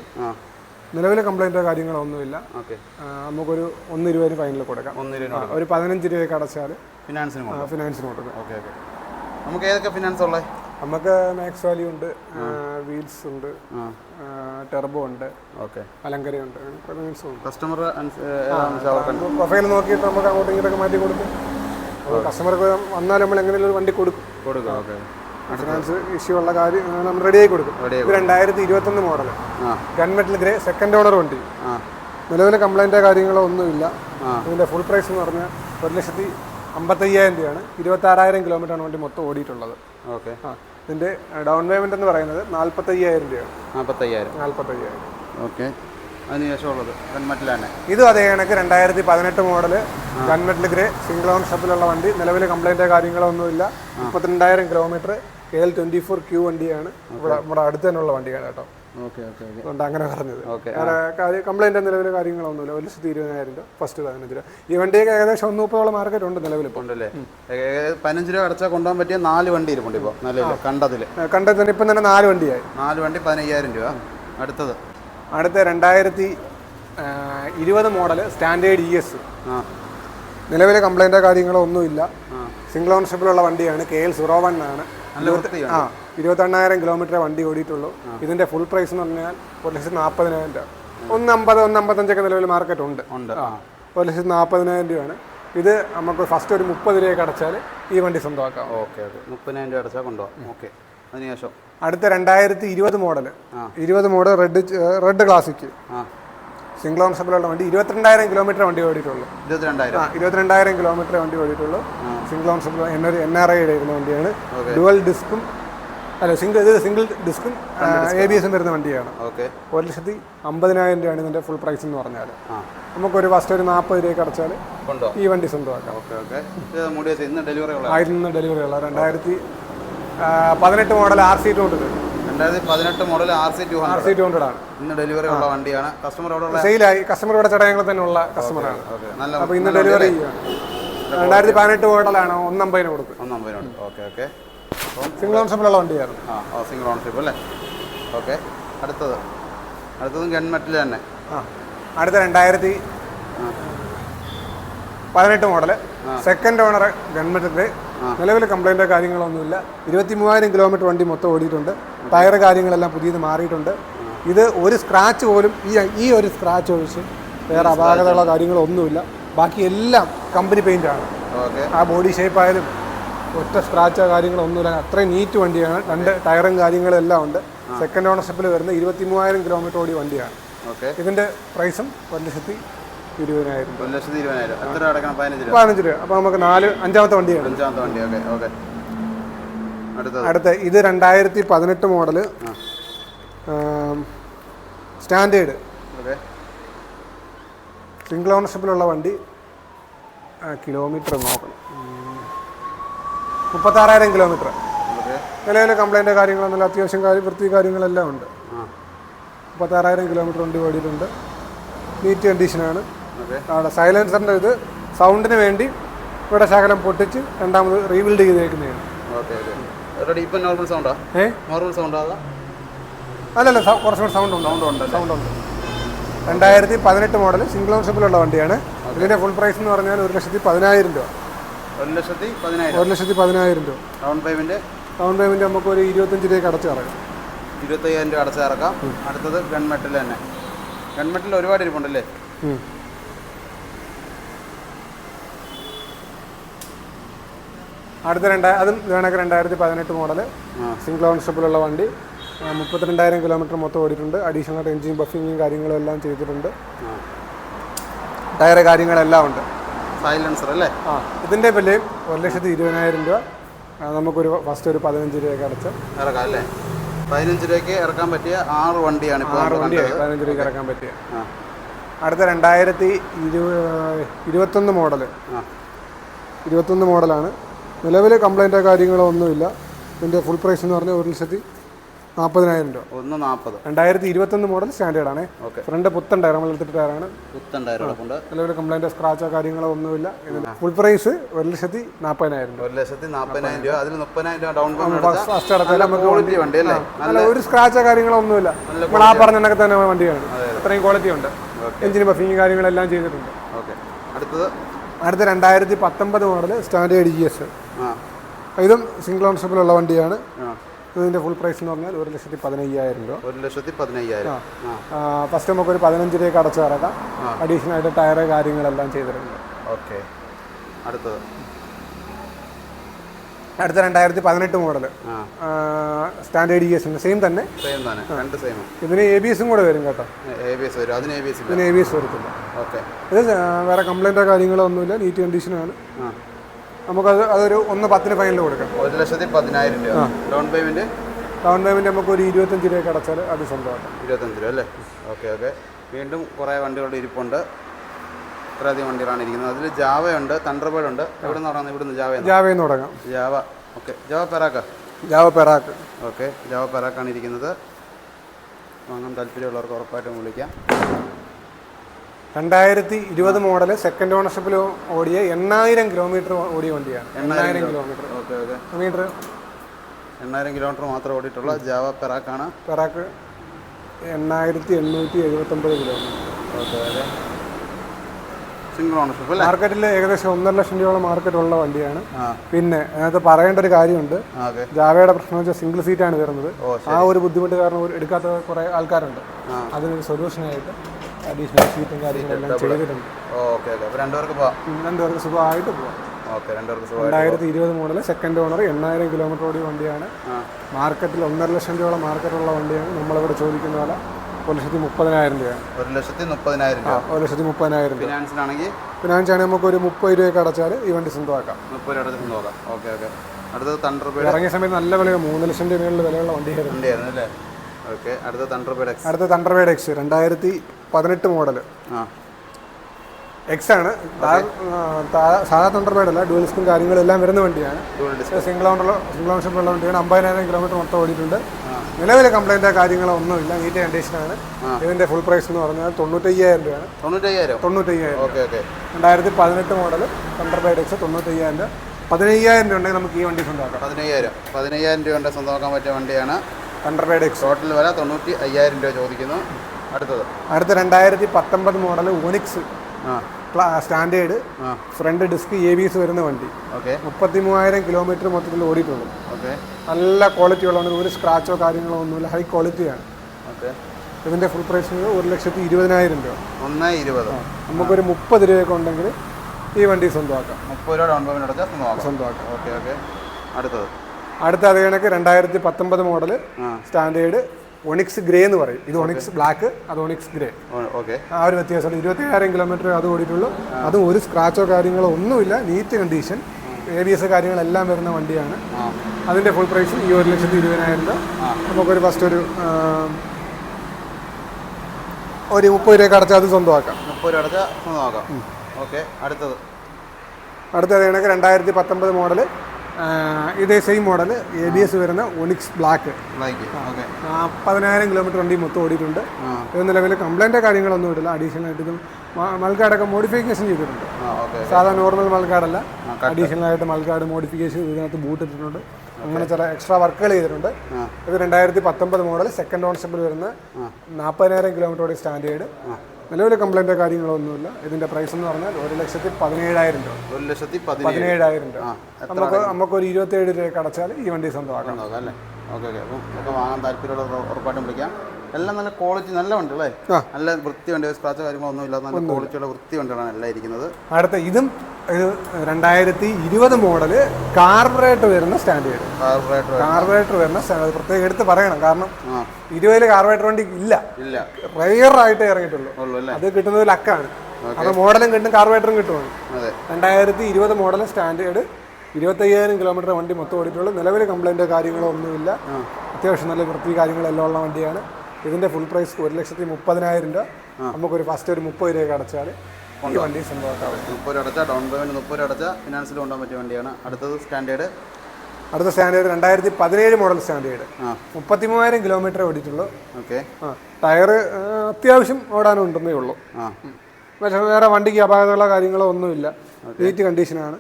നിലവിലെ കംപ്ലൈന്റോ കാര്യങ്ങളോ ഒന്നുമില്ല. നമുക്കൊരു ഒന്ന് ഇരുപതിന് ഫൈനൽ കൊടുക്കാം. ഒരു പതിനഞ്ച് രൂപയൊക്കെ അടച്ചാൽ ഫിനാൻസിന് ഫിനാൻസിന് കൊടുക്കാം. Okay okay. നമുക്ക് ഏതൊക്കെ ഫിനാൻസ് ഉള്ളത് നമുക്ക് മാക്സ് വാല്യൂ ഉണ്ട്. വീൽസ് ഉണ്ട്. ടെർബോ ഉണ്ട്. ഓക്കെ. അലങ്കരയുണ്ട് വീൽസും ഉണ്ട്. കസ്റ്റമർ പ്രൊഫൈൽ നോക്കിയിട്ട് നമുക്ക് അങ്ങോട്ടും ഇങ്ങോട്ടൊക്കെ മാറ്റി കൊടുക്കും. കസ്റ്റമർക്ക് വന്നാൽ നമ്മൾ എങ്ങനെയുള്ള ഒരു വണ്ടി കൊടുക്കും. കൊടുക്കാം ഓക്കെ. അഡ്വാൻസ് ഇഷ്യൂ ഉള്ള കാര്യം നമ്മൾ റെഡിയായി കൊടുക്കും. ഇത് രണ്ടായിരത്തി ഇരുപത്തൊന്ന് model gunmetal grey second owner വണ്ടി. നിലവിലെ കംപ്ലൈന്റോ കാര്യങ്ങളോ ഒന്നുമില്ല. ഇതിന്റെ ഫുൾ പ്രൈസ് എന്ന് പറഞ്ഞാൽ ഒരു ലക്ഷത്തി അമ്പത്തയ്യായിരം രൂപയാണ്. ഇരുപത്തി ആറായിരം കിലോമീറ്ററാണ് വണ്ടി മൊത്തം ഓടിയിട്ടുള്ളത്. ഓക്കെ. ആ. ഇതിന്റെ ഡൗൺ പേയ്മെന്റ് എന്ന് പറയുന്നത് നാൽപ്പത്തയ്യായിരം രൂപയാണ്. നാൽപ്പത്തയ്യായിരം നാൽപ്പത്തയ്യായിരം ഓക്കെ. അതിന് ശേഷമുള്ളത് ഗൺമെറ്റിൽ തന്നെ ഇതും അതേ കണക്ക് രണ്ടായിരത്തി പതിനെട്ട് model gunmetal grey single on ഓൺഷിപ്പിലുള്ള വണ്ടി നിലവിൽ കംപ്ലൈന്റോ കാര്യങ്ങളോ ഒന്നുമില്ല. മുപ്പത്തിരണ്ടായിരം kilometre K L twenty four Q വണ്ടിയാണ് ഇവിടെ നമ്മുടെ അടുത്ത് തന്നെയുള്ള വണ്ടിയാണ് കേട്ടോ. അതുകൊണ്ട് അങ്ങനെ പറഞ്ഞത്. കംപ്ലൈന്റ് വേറെ നിലവിൽ കാര്യങ്ങളൊന്നുമില്ല ഒരു ലക്ഷത്തി ഇരുപതിനായിരം രൂപ ഫസ്റ്റ് രൂപ. ഈ വണ്ടിയൊക്കെ ഏകദേശം ഒന്ന് മുപ്പതോളം മാർക്കറ്റ് ഉണ്ട് നിലവിൽ ഇപ്പോൾ ഉണ്ടല്ലേ? പതിനഞ്ച് രൂപ അടച്ചാൽ കൊണ്ടുപോകാൻ പറ്റിയ നാല് വണ്ടി ഇരിപ്പുണ്ട് ഇപ്പോൾ കണ്ടതിൽ കണ്ടത് തന്നെ ഇപ്പം തന്നെ നാല് വണ്ടിയായി. നാല് വണ്ടി പതിനയ്യായിരം രൂപ. അടുത്തത്? അടുത്ത രണ്ടായിരത്തി ഇരുപത് മോഡൽ സ്റ്റാൻഡേർഡ് ഇ എസ് നിലവിലെ കംപ്ലൈന്റോ കാര്യങ്ങളോ ഒന്നുമില്ല. സിംഗിൾ ഓൺഷിപ്പിലുള്ള വണ്ടിയാണ്. കെ എൽ സീറോ വൺ ആണ് ആ ഇരുപത്തെണ്ണായിരം കിലോമീറ്റർ വണ്ടി ഓടിയിട്ടുള്ളൂ. ഇതിന്റെ ഫുൾ പ്രൈസ് എന്ന് പറഞ്ഞാൽ ഒരു ലക്ഷത്തി നാൽപ്പതിനായിരം രൂപ. ഒന്ന് അമ്പത് ഒന്ന് അമ്പത്തഞ്ചൊക്കെ നിലവിൽ മാർക്കറ്റ് ഉണ്ട്. ഉണ്ട്. ഒരു ലക്ഷത്തി നാൽപ്പതിനായിരം രൂപയാണ്. ഇത് നമുക്ക് ഫസ്റ്റ് ഒരു മുപ്പത് രൂപയൊക്കെ അടച്ചാൽ ഈ വണ്ടി സ്വന്തമാക്കാം. Okay okay. മുപ്പതിനായിരം രൂപ അടച്ചാൽ കൊണ്ടുപോകാം ഓക്കെ. അതിനുശേഷം? അടുത്ത രണ്ടായിരത്തി ഇരുപത് മോഡൽ. ഇരുപത് model red red classic single ownership വണ്ടി. ഇരുപത്തിരണ്ടായിരം കിലോമീറ്റർ വണ്ടി ഓടിയിട്ടുള്ളൂ. ഇരുപത്തിരണ്ടായിരം. ഇരുപത്തിരണ്ടായിരം കിലോമീറ്റർ വണ്ടി ഓടിയിട്ടുള്ളൂ. സിംഗിൾ എൻ എൻ ആർ ഐയുടെ ഇരുന്ന വണ്ടിയാണ്. ഡുവൽ ഡിസ്കും അല്ല സിംഗിൾ ഇത് സിംഗിൾ ഡിസ്കും എ ബി എസും വരുന്ന വണ്ടിയാണ്. ഓക്കെ ഒരു ലക്ഷത്തി അമ്പതിനായിരം രൂപയാണ് ഇതിന്റെ ഫുൾ പ്രൈസ് എന്ന് പറഞ്ഞാൽ നമുക്കൊരു ഫസ്റ്റ് ഒരു നാൽപ്പത് രൂപയ്ക്ക് അടച്ചാൽ ഈ വണ്ടി സ്വന്തമാക്കാം. ഓക്കെ ഓക്കെ ഇന്ന് ഡെലിവറി ഡെലിവറി ഉള്ള രണ്ടായിരത്തി പതിനെട്ട് model R C two hundred രണ്ടായിരത്തി പതിനെട്ട് model R C two R C two hundred ആണ്. ഇന്ന് ഡെലിവറി ഉള്ള വണ്ടിയാണ്. കസ്റ്റമർ അവിടെ ഉള്ള? സെയിലായി. കസ്റ്റമർ ഇവിടെ ചടയങ്ങളിൽ തന്നെ ഉള്ള കസ്റ്റമറാണ് അപ്പോൾ ഇന്ന് ഡെലിവറി ചെയ്യുകയാണ് രണ്ടായിരത്തി പതിനെട്ട് മോഡലാണ് ഒന്നമ്പതിന് കൊടുക്കും. ഒന്നമ്പതിനുണ്ട് ഓക്കെ ഓക്കെ അപ്പം സിംഗിൾ ഓൺഷിപ്പിലുള്ള വണ്ടിയാണ് ആ ഓ സിംഗിൾ ഓണർഷിപ്പ് അല്ലേ? ഓക്കെ അടുത്തത്. അടുത്തതും ഗൺമെറ്റിൽ തന്നെ. ആ അടുത്ത രണ്ടായിരത്തി പതിനെട്ട് മോഡൽ സെക്കൻഡ് ഓണർ ഗവൺമെന്റിന്റെ നിലവിൽ കംപ്ലൈന്റോ കാര്യങ്ങളൊന്നുമില്ല. ഇരുപത്തി മൂവായിരം കിലോമീറ്റർ വണ്ടി മൊത്തം ഓടിയിട്ടുണ്ട്. ടയർ കാര്യങ്ങളെല്ലാം പുതിയത് മാറിയിട്ടുണ്ട്. ഇത് ഒരു സ്ക്രാച്ച് പോലും ഈ ഈ ഒരു സ്ക്രാച്ച് ഒഴിച്ച് വേറെ അപാകതകളോ കാര്യങ്ങളൊന്നുമില്ല. ബാക്കി എല്ലാം കമ്പനി പെയിന്റാണ് ആ ബോഡി ഷേപ്പ് ആയാലും ഒറ്റ സ്ക്രാച്ചോ കാര്യങ്ങളോ ഒന്നുമില്ല അത്രയും നീറ്റ് വണ്ടിയാണ്. രണ്ട് ടയറും കാര്യങ്ങളും എല്ലാം ഉണ്ട്. സെക്കൻഡ് ഓണർഷിപ്പിൽ വരുന്ന ഇരുപത്തി മൂവായിരം കിലോമീറ്റർ ഓടി വണ്ടിയാണ് ഓക്കെ ഇതിന്റെ പ്രൈസും ഒരു ലക്ഷത്തി ഇരുപതിനായിരം ഒരു ലക്ഷത്തി ഇരുപതിനായിരം എത്ര രൂപ അടക്കണം? പതിനഞ്ച് രൂപ. പതിനഞ്ച് രൂപ. അപ്പോൾ നമുക്ക് നാല് അഞ്ചാമത്തെ വണ്ടിയാണ്. അഞ്ചാമത്തെ വണ്ടി. ഓക്കെ ഓക്കെ അടുത്തത്. അടുത്ത ഇത് രണ്ടായിരത്തി പതിനെട്ട് മോഡൽ സ്റ്റാൻഡേർഡ് ഓക്കെ സിംഗിൾ ഓണർഷിപ്പിലുള്ള വണ്ടി കിലോമീറ്റർ നോക്കണം. മുപ്പത്താറായിരം കിലോമീറ്റർ നിലവിൽ കംപ്ലൈന്റോ കാര്യങ്ങളൊന്നുമില്ല. അത്യാവശ്യം കാര്യം വൃത്തി കാര്യങ്ങളെല്ലാം ഉണ്ട്. മുപ്പത്താറായിരം കിലോമീറ്റർ വണ്ടി ഓടിയിട്ടുണ്ട്. നീറ്റ് കണ്ടീഷനാണ് അവിടെ സൈലൻസറിന്റെ ഇത് സൗണ്ടിന് വേണ്ടി ഇവിടെ ശകലം പൊട്ടിച്ച് രണ്ടാമത് റീബിൽഡ് ചെയ്തേക്കുന്നതാണ്. അല്ലല്ല കുറച്ചുകൂടി സൗണ്ട് ഉണ്ട്. സൗണ്ട് ഉണ്ട് സൗണ്ട് ഉണ്ട്. രണ്ടായിരത്തി പതിനെട്ട് മോഡൽ സിംഗിൾ ഓൺഷിപ്പിലുള്ള വണ്ടിയാണ്. ഇതിന്റെ ഫുൾ പ്രൈസ് എന്ന് പറഞ്ഞാൽ ഒരു ലക്ഷത്തി പതിനായിരം രൂപ. ഒരു ലക്ഷത്തി പതിനായിരം. ഒരു ലക്ഷത്തി പതിനായിരം രൂപ. ഡൗൺ പേയ്മെന്റ് ഡൗൺ പേയ്മെന്റ് നമുക്ക് ഒരു ഇരുപത്തഞ്ച് രൂപ അടച്ച് ഇറക്കാം. ഇരുപത്തയ്യായിരം രൂപ അടച്ചിറക്കാം അടുത്തത് ഗൺമെറ്റിൽ തന്നെ. ഗൺമെറ്റിൽ ഒരുപാട് ഇരിപ്പുണ്ടല്ലേ. അടുത്ത രണ്ടായി അതും വേണമെങ്കിൽ രണ്ടായിരത്തി പതിനെട്ട് മോഡൽ സിംഗിൾ ഓൺസ്റ്റപ്പിലുള്ള വണ്ടി. മുപ്പത്തിരണ്ടായിരം കിലോമീറ്റർ മൊത്തം ഓടിയിട്ടുണ്ട്. അഡീഷണൽ ആയിട്ട് എൻജിൻ ബഫിങ്ങും കാര്യങ്ങളും എല്ലാം ചെയ്തിട്ടുണ്ട്. ടയർ കാര്യങ്ങളെല്ലാം ഉണ്ട്. സൈലൻസർ അല്ലേ? ആ ഇതിന്റെ വിലയും ഒരു ലക്ഷത്തി ഇരുപതിനായിരം രൂപ. നമുക്കൊരു ഫസ്റ്റ് ഒരു പതിനഞ്ച് രൂപയൊക്കെ അടച്ച്. ഇറക്കാം അല്ലേ? പതിനഞ്ച് രൂപയ്ക്ക് ഇറക്കാൻ പറ്റിയ ആറ് വണ്ടിയാണ് ഇപ്പോൾ ആറ് വണ്ടി പതിനഞ്ച് രൂപയ്ക്ക് ഇറക്കാൻ പറ്റിയ. അടുത്ത രണ്ടായിരത്തി ഇരു ഇരുപത്തൊന്ന് മോഡൽ ആ. ഇരുപത്തൊന്ന് മോഡലാണ്. നിലവിൽ കംപ്ലൈന്റോ കാര്യങ്ങളോ ഒന്നുമില്ല. ഇതിന്റെ ഫുൾ പ്രൈസ് എന്ന് പറഞ്ഞാൽ ഒരു ലക്ഷത്തി നാൽപ്പതിനായിരം രൂപ. ഒന്ന് നാൽപ്പത് രണ്ടായിരത്തി ഇരുപത്തൊന്ന് മോഡൽ സ്റ്റാൻഡേർഡ് ആണ് ഫ്രണ്ട് പുത്തൻ ടയർ നമ്മൾ എടുത്തിട്ട് ടയറാണ് പുത്തൻ ടയർ നിലവിൽ കംപ്ലൈന്റോ സ്ക്രാച്ചോ കാര്യങ്ങളോ ഒന്നുമില്ല. ഫുൾ പ്രൈസ് ഒരു ലക്ഷത്തി നാൽപ്പതിനായിരം രൂപ. ഒരു ലക്ഷത്തി നാൽപ്പതിനായിരം രൂപ. അതിൽ മുപ്പതിനായിരം രൂപ ഡൗൺ പേയ്മെന്റ് ഫസ്റ്റ് അടച്ചാൽ നമുക്ക് ക്വാളിറ്റി വണ്ടി അല്ലേ? അല്ല ഒരു സ്ക്രാച്ചോ കാര്യങ്ങളോ ഒന്നുമില്ല. നമ്മൾ ആ പറഞ്ഞൊക്കെ തന്നെ വണ്ടിയാണ്. അത്രയും ക്വാളിറ്റി ഉണ്ട്. എഞ്ചിന് ബഫിങ് കാര്യങ്ങളെല്ലാം ചെയ്തിട്ടുണ്ട്. ഓക്കെ. അടുത്തത്? അടുത്ത രണ്ടായിരത്തി പത്തൊമ്പത് മോഡൽ സ്റ്റാൻഡേർഡ് ജി എസ് ഇതും സിംഗിൾ ഓൺഷിപ്പിലുള്ള വണ്ടിയാണ്. ഇതിന്റെ ഫുൾ പ്രൈസ് എന്ന് പറഞ്ഞാൽ ഒരു ലക്ഷത്തി പതിനയ്യായിരം രൂപ. ഒരു ലക്ഷത്തി പതിനയ്യായിരം. ഫസ്റ്റ് നമുക്ക് ഒരു പതിനഞ്ച് രൂപയ്ക്ക് അടച്ചു ഇറക്കാം അഡീഷണൽ ആയിട്ട് ടയർ കാര്യങ്ങളെല്ലാം ചെയ്തിട്ടുണ്ട്. ഓക്കെ. അടുത്തത്. അടുത്ത രണ്ടായിരത്തി പതിനെട്ട് മോഡൽ സ്റ്റാൻഡേർഡ് ഇ എസിന്റെ സെയിം തന്നെ. സെയിം തന്നെ. രണ്ട് സെയിം ഇതിന് എ ബി എസും കൂടെ വരും കേട്ടോ. എസ് എസ് ഇതിന് എ ബി എസ് വരത്തില്ല. ഓക്കെ. ഇത് വേറെ കംപ്ലൈന്റോ കാര്യങ്ങളോ ഒന്നുമില്ല. നീറ്റ് കണ്ടീഷനാണ് നമുക്കത് അതൊരു ഒന്ന് പത്തിന് ഫൈനൽ കൊടുക്കാം. ഒരു ലക്ഷത്തി പതിനായിരം രൂപ. Down payment? ഡൗൺ പേയ്മെന്റ് നമുക്ക് ഒരു ഇരുപത്തഞ്ച് രൂപയ്ക്ക് അടച്ചാൽ അത് സ്വന്തമാക്കാം. ഇരുപത്തഞ്ച് രൂപ അല്ലേ? Okay okay. വീണ്ടും കുറേ വണ്ടികളുടെ ഇരിപ്പുണ്ട്. ഇത്രയധികം വണ്ടികളാണ് ഇരിക്കുന്നത്. അതിൽ ജാവയുണ്ട് തണ്ടർബേഡ് ഉണ്ട് എവിടെ നിന്ന് തുടങ്ങുന്നത് ഇവിടുന്ന് ജാവ ജാവയിൽ നിന്ന് തുടങ്ങാം. Jawa. Okay Jawa Perak? Jawa Perak. Okay Jawa പെറാക്കാണ് ഇരിക്കുന്നത്. വാങ്ങാൻ താല്പര്യമുള്ളവർക്ക് ഉറപ്പായിട്ടും വിളിക്കാം. രണ്ടായിരത്തി ഇരുപത് മോഡൽ സെക്കൻഡ് ഓണർഷിപ്പിൽ ഓടിയ എണ്ണായിരം കിലോമീറ്റർ ഓടിയ വണ്ടിയാണ് എണ്ണായിരം കിലോമീറ്റർ ഓക്കെ ഓക്കെ. മീറ്റർ എണ്ണായിരം കിലോമീറ്റർ മാത്രം ഓടിയിട്ടുള്ള. ജാവ പെറാക്കാണ് പെറാക്ക് എണ്ണായിരത്തി എണ്ണൂറ്റി എഴുപത്തൊമ്പത് കിലോമീറ്റർ ഓക്കെ സിംഗിൾ ഓണർഷിപ്പ് അല്ലേ? മാർക്കറ്റിൽ ഏകദേശം ഒന്നര ലക്ഷം രൂപയോളം മാർക്കറ്റ് ഉള്ള വണ്ടിയാണ്. പിന്നെ അതിനകത്ത് പറയേണ്ട ഒരു കാര്യമുണ്ട്. ജാവയുടെ പ്രശ്നം വെച്ചാൽ സിംഗിൾ സീറ്റാണ് വരുന്നത്. ആ ഒരു ബുദ്ധിമുട്ട് കാരണം എടുക്കാത്ത കുറേ ആൾക്കാരുണ്ട്. അതിനൊരു സൊല്യൂഷനായിട്ട് അഡീഷണൽ ഷീറ്റും കാര്യങ്ങളെല്ലാം ചെയ്തിട്ടുണ്ട്. Okay okay. അപ്പോൾ രണ്ടുപേർക്ക് പോവാം. രണ്ടുപേർക്ക് സുഖമായിട്ട് പോവാം. ഓക്കെ രണ്ടുപേർക്ക് സുഖം രണ്ടായിരത്തി ഇരുപത് മോഡൽ സെക്കൻഡ് ഓണർ എണ്ണായിരം കിലോമീറ്റർ ഓടിയ വണ്ടിയാണ്. മാർക്കറ്റിൽ ഒന്നര ലക്ഷം രൂപയുള്ള മാർക്കറ്റുള്ള വണ്ടിയാണ്. നമ്മളിവിടെ ചോദിക്കുന്ന പോലെ ഒരു ലക്ഷത്തി മുപ്പതിനായിരം രൂപയാണ്. ഒരു ലക്ഷത്തി മുപ്പതിനായിരം രൂപ. ഒരു ലക്ഷത്തി മുപ്പതിനായിരം രൂപ. ഫിനാൻസ് ആണെങ്കിൽ നമുക്ക് ഒരു മുപ്പത് രൂപയൊക്കെ അടച്ചാൽ ഈ വണ്ടി സ്വന്തമാക്കാം. മുപ്പത് രൂപ സ്വന്തമാക്കാം. Okay okay. അടുത്ത ഇറങ്ങിയ സമയത്ത് നല്ല വില മൂന്ന് ലക്ഷം രൂപയുള്ള വിലയുള്ള വണ്ടിയായിരുന്നു. വണ്ടിയായിരുന്നു അല്ലേ? ഓക്കെ. അടുത്ത തണ്ടർബേഡ് എക്സ് അടുത്ത തണ്ടർ എക്സ് രണ്ടായിരത്തി പതിനെട്ട് മോഡൽ എക്സ് ആണ്. സാധാ തണ്ടർവേഡ് അല്ല ഡുവൽ സ്ക്രീൻ കാര്യങ്ങളെല്ലാം വരുന്ന വണ്ടിയാണ്. സിംഗിൾ ഓണർ സിംഗിൾ ഓണർഷിപ്പ് ഉള്ള വണ്ടിയാണ്. അമ്പതിനായിരം കിലോമീറ്റർ മൊത്തം ഓടിയിട്ടുണ്ട്. നിലവിലെ കംപ്ലൈന്റോ കാര്യങ്ങളോ ഒന്നുമില്ല. നീറ്റ് കണ്ടീഷനാണ് ഇതിന്റെ ഫുൾ പ്രൈസ് എന്ന് പറഞ്ഞാൽ തൊണ്ണൂറ്റയ്യായിരം രൂപയാണ്. തൊണ്ണൂറ്റയ്യായിരം? തൊണ്ണൂറ്റയ്യായിരം ഓക്കെ ഓക്കെ. രണ്ടായിരത്തി പതിനെട്ട് മോഡൽ തണ്ടർബേഡ് എക്സ് തൊണ്ണൂറ്റയ്യായിരം രൂപ. പതിനയ്യായിരം രൂപ ഉണ്ടെങ്കിൽ നമുക്ക് ഈ വണ്ടി സ്വന്തമാക്കാം. പതിനയ്യായിരം. പതിനയ്യായിരം രൂപ സ്വന്തമാക്കാൻ പറ്റിയ വണ്ടിയാണ് തണ്ടർബേഡ് എക്സ് ടോട്ടൽ വില തൊണ്ണൂറ്റി അയ്യായിരം രൂപ ചോദിക്കുന്നു. അടുത്തത്. അടുത്ത രണ്ടായിരത്തി പത്തൊമ്പത് model Onyx standard front disc A B S വരുന്ന വണ്ടി. ഓക്കെ. മുപ്പത്തി മൂവായിരം കിലോമീറ്റർ മൊത്തത്തിൽ ഓടിയിട്ടുള്ളൂ. ഓക്കെ. നല്ല ക്വാളിറ്റി ഉള്ളതാണ്. ഒരു സ്ക്രാച്ചോ കാര്യങ്ങളോ ഒന്നുമില്ല. ഹൈ ക്വാളിറ്റിയാണ് ഓക്കെ. ഇതിന്റെ ഫുൾ പ്രൈസ് ഒരു ലക്ഷത്തി ഇരുപതിനായിരം രൂപ. ഒന്ന് ഇരുപത്. നമുക്കൊരു മുപ്പത് രൂപയൊക്കെ ഉണ്ടെങ്കിൽ ഈ വണ്ടി സ്വന്തമാക്കാം. മുപ്പത് രൂപ ഡൗൺ പേയ്മെന്റ് അടച്ചാൽ സ്വന്തമാക്കാം. സ്വന്തമാക്കാം. Okay okay. അടുത്തത്. അടുത്ത അതേ കണക്ക് രണ്ടായിരത്തി പത്തൊമ്പത് മോഡൽ സ്റ്റാൻഡേർഡ് ഒണിക്സ് ഗ്രേ എന്ന് പറയും. ഇത് ഒണിക്സ് ബ്ലാക്ക് അത് ഒണിക്സ് ഗ്രേ ഓക്കെ ആ ഒരു വ്യത്യാസമുണ്ട്. ഇരുപത്തിയായിരം കിലോമീറ്റർ അത് ഓടിയിട്ടുള്ളൂ. അതും ഒരു സ്ക്രാച്ചോ കാര്യങ്ങളോ ഒന്നുമില്ല. Neat condition A B S കാര്യങ്ങളെല്ലാം വരുന്ന വണ്ടിയാണ്. അതിന്റെ അതിന്റെ ഫുൾ പ്രൈസ് ഈ ഒരു ലക്ഷത്തി ഇരുപതിനായിരം രൂപ. നമുക്കൊരു ഫസ്റ്റ് ഒരു ഒരു മുപ്പത് രൂപ അടച്ചാൽ അത് സ്വന്തമാക്കാം. മുപ്പത് രൂപ അടച്ചാൽ സ്വന്തമാക്കാം. ഓക്കെ അടുത്തത്. അടുത്തത് കണക്ക് രണ്ടായിരത്തി പത്തൊമ്പത് മോഡൽ ഇതേ same model A B S വരുന്ന ഒണിക്സ് ബ്ലാക്ക് പതിനായിരം കിലോമീറ്റർ വണ്ടി മൊത്തം ഓടിയിട്ടുണ്ട്. ഇത് നിലവിൽ കംപ്ലൈന്റോ കാര്യങ്ങളൊന്നും ഇടില്ല. അഡീഷണൽ ആയിട്ട് ഇതും മൽക്കാടൊക്കെ മോഡിഫിക്കേഷൻ ചെയ്തിട്ടുണ്ട്. സാധാരണ സാധാ നോർമൽ മൾക്കാടല്ല അഡീഷണൽ ആയിട്ട് മൾക്കാട് മോഡിഫിക്കേഷൻ ഇതിനകത്ത് ബൂട്ട് ഇട്ടിട്ടുണ്ട്. അങ്ങനെ ചില എക്സ്ട്രാ വർക്കുകൾ ചെയ്തിട്ടുണ്ട്. ഇത് രണ്ടായിരത്തി പത്തൊമ്പത് മോഡൽ സെക്കൻഡ് ഓൺസെപ്പിൽ വരുന്ന നാൽപ്പതിനായിരം കിലോമീറ്റർ സ്റ്റാൻഡേർഡ് നിലവിലെ കംപ്ലൈന്റോ കാര്യങ്ങളോ ഒന്നുമില്ല ഇതിന്റെ പ്രൈസ് എന്ന് പറഞ്ഞാൽ ഒരു ലക്ഷത്തി പതിനേഴായിരം രൂപ. ഒരു ലക്ഷത്തി പതിനേഴ്. പതിനേഴായിരം രൂപ. ആ നമുക്ക് നമുക്കൊരു ഇരുപത്തേഴ് രൂപയൊക്കെ അടച്ചാൽ ഈ വണ്ടി സ്വന്തമാക്കാം. അല്ലേ? Okay okay. അപ്പം ഇതൊക്കെ വാങ്ങാൻ താല്പര്യമുള്ള ഉറപ്പായിട്ടും വിളിക്കാം. എല്ലാം നല്ല ക്വാളിറ്റി നല്ല വണ്ടി അല്ലേ നല്ല വൃത്തി വണ്ടി സ്ക്രാച്ച് കാര്യങ്ങളൊന്നും ഇല്ലാത്ത നല്ല ക്വാളിറ്റിയുള്ള വൃത്തി വണ്ടികളാണ് എല്ലാം ഇരിക്കുന്നത്. അടുത്ത ഇത് രണ്ടായിരത്തി ഇരുപത് മോഡൽ കാർബറേറ്റർ വരുന്ന സ്റ്റാൻഡേർഡ്. കാർബറേറ്റർ വരുന്ന സ്റ്റാൻഡേർഡ് പ്രത്യേകം എടുത്ത് പറയണം. കാരണം ഇരുപതിൽ കാർബറേറ്റർ വണ്ടി ഇല്ല. ഇല്ല. റെയർ ആയിട്ട് ഇറങ്ങിയിട്ടുള്ളൂ അത് കിട്ടുന്നത് ലക്കാണ്. അത് മോഡലും കിട്ടും കാർബറേറ്ററും കിട്ടുമാണ് രണ്ടായിരത്തി ഇരുപത് മോഡൽ സ്റ്റാൻഡേർഡ്. ഇരുപത്തയ്യായിരം കിലോമീറ്റർ വണ്ടി മൊത്തം ഓടിയിട്ടുള്ളൂ. നിലവിൽ കംപ്ലൈന്റ് കാര്യങ്ങളോ ഒന്നുമില്ല. അത്യാവശ്യം നല്ല വൃത്തി കാര്യങ്ങളെല്ലാം ഉള്ള വണ്ടിയാണ്. ഇതിന്റെ ഫുൾ പ്രൈസ് ഒരു ലക്ഷത്തി മുപ്പതിനായിരം രൂപ. നമുക്കൊരു ഫസ്റ്റ് ഒരു മുപ്പത് രൂപയൊക്കെ അടച്ചാൽ ഈ വണ്ടി സ്വന്തമാക്കാം മുപ്പത് രൂപ അടച്ചാൽ ഡൗൺ പേയ്മെന്റ് മുപ്പത് രൂപ ഫിനാൻസിൽ കൊണ്ടുപോകാൻ പറ്റിയ വണ്ടിയാണ്. അടുത്തത് സ്റ്റാൻഡേർഡ് അടുത്ത സ്റ്റാൻഡേർഡ് രണ്ടായിരത്തി പതിനേഴ് മോഡൽ സ്റ്റാൻഡേർഡ് മുപ്പത്തി മൂവായിരം കിലോമീറ്റർ ഓടിയിട്ടുള്ളൂ. ഓക്കെ. ആ ടയറ് അത്യാവശ്യം ഓടാനുണ്ടെന്നേ ഉള്ളൂ. പക്ഷേ വേറെ വണ്ടിക്ക് അപാകതകളോ കാര്യങ്ങളോ ഒന്നുമില്ല. നീറ്റ് കണ്ടീഷനാണ്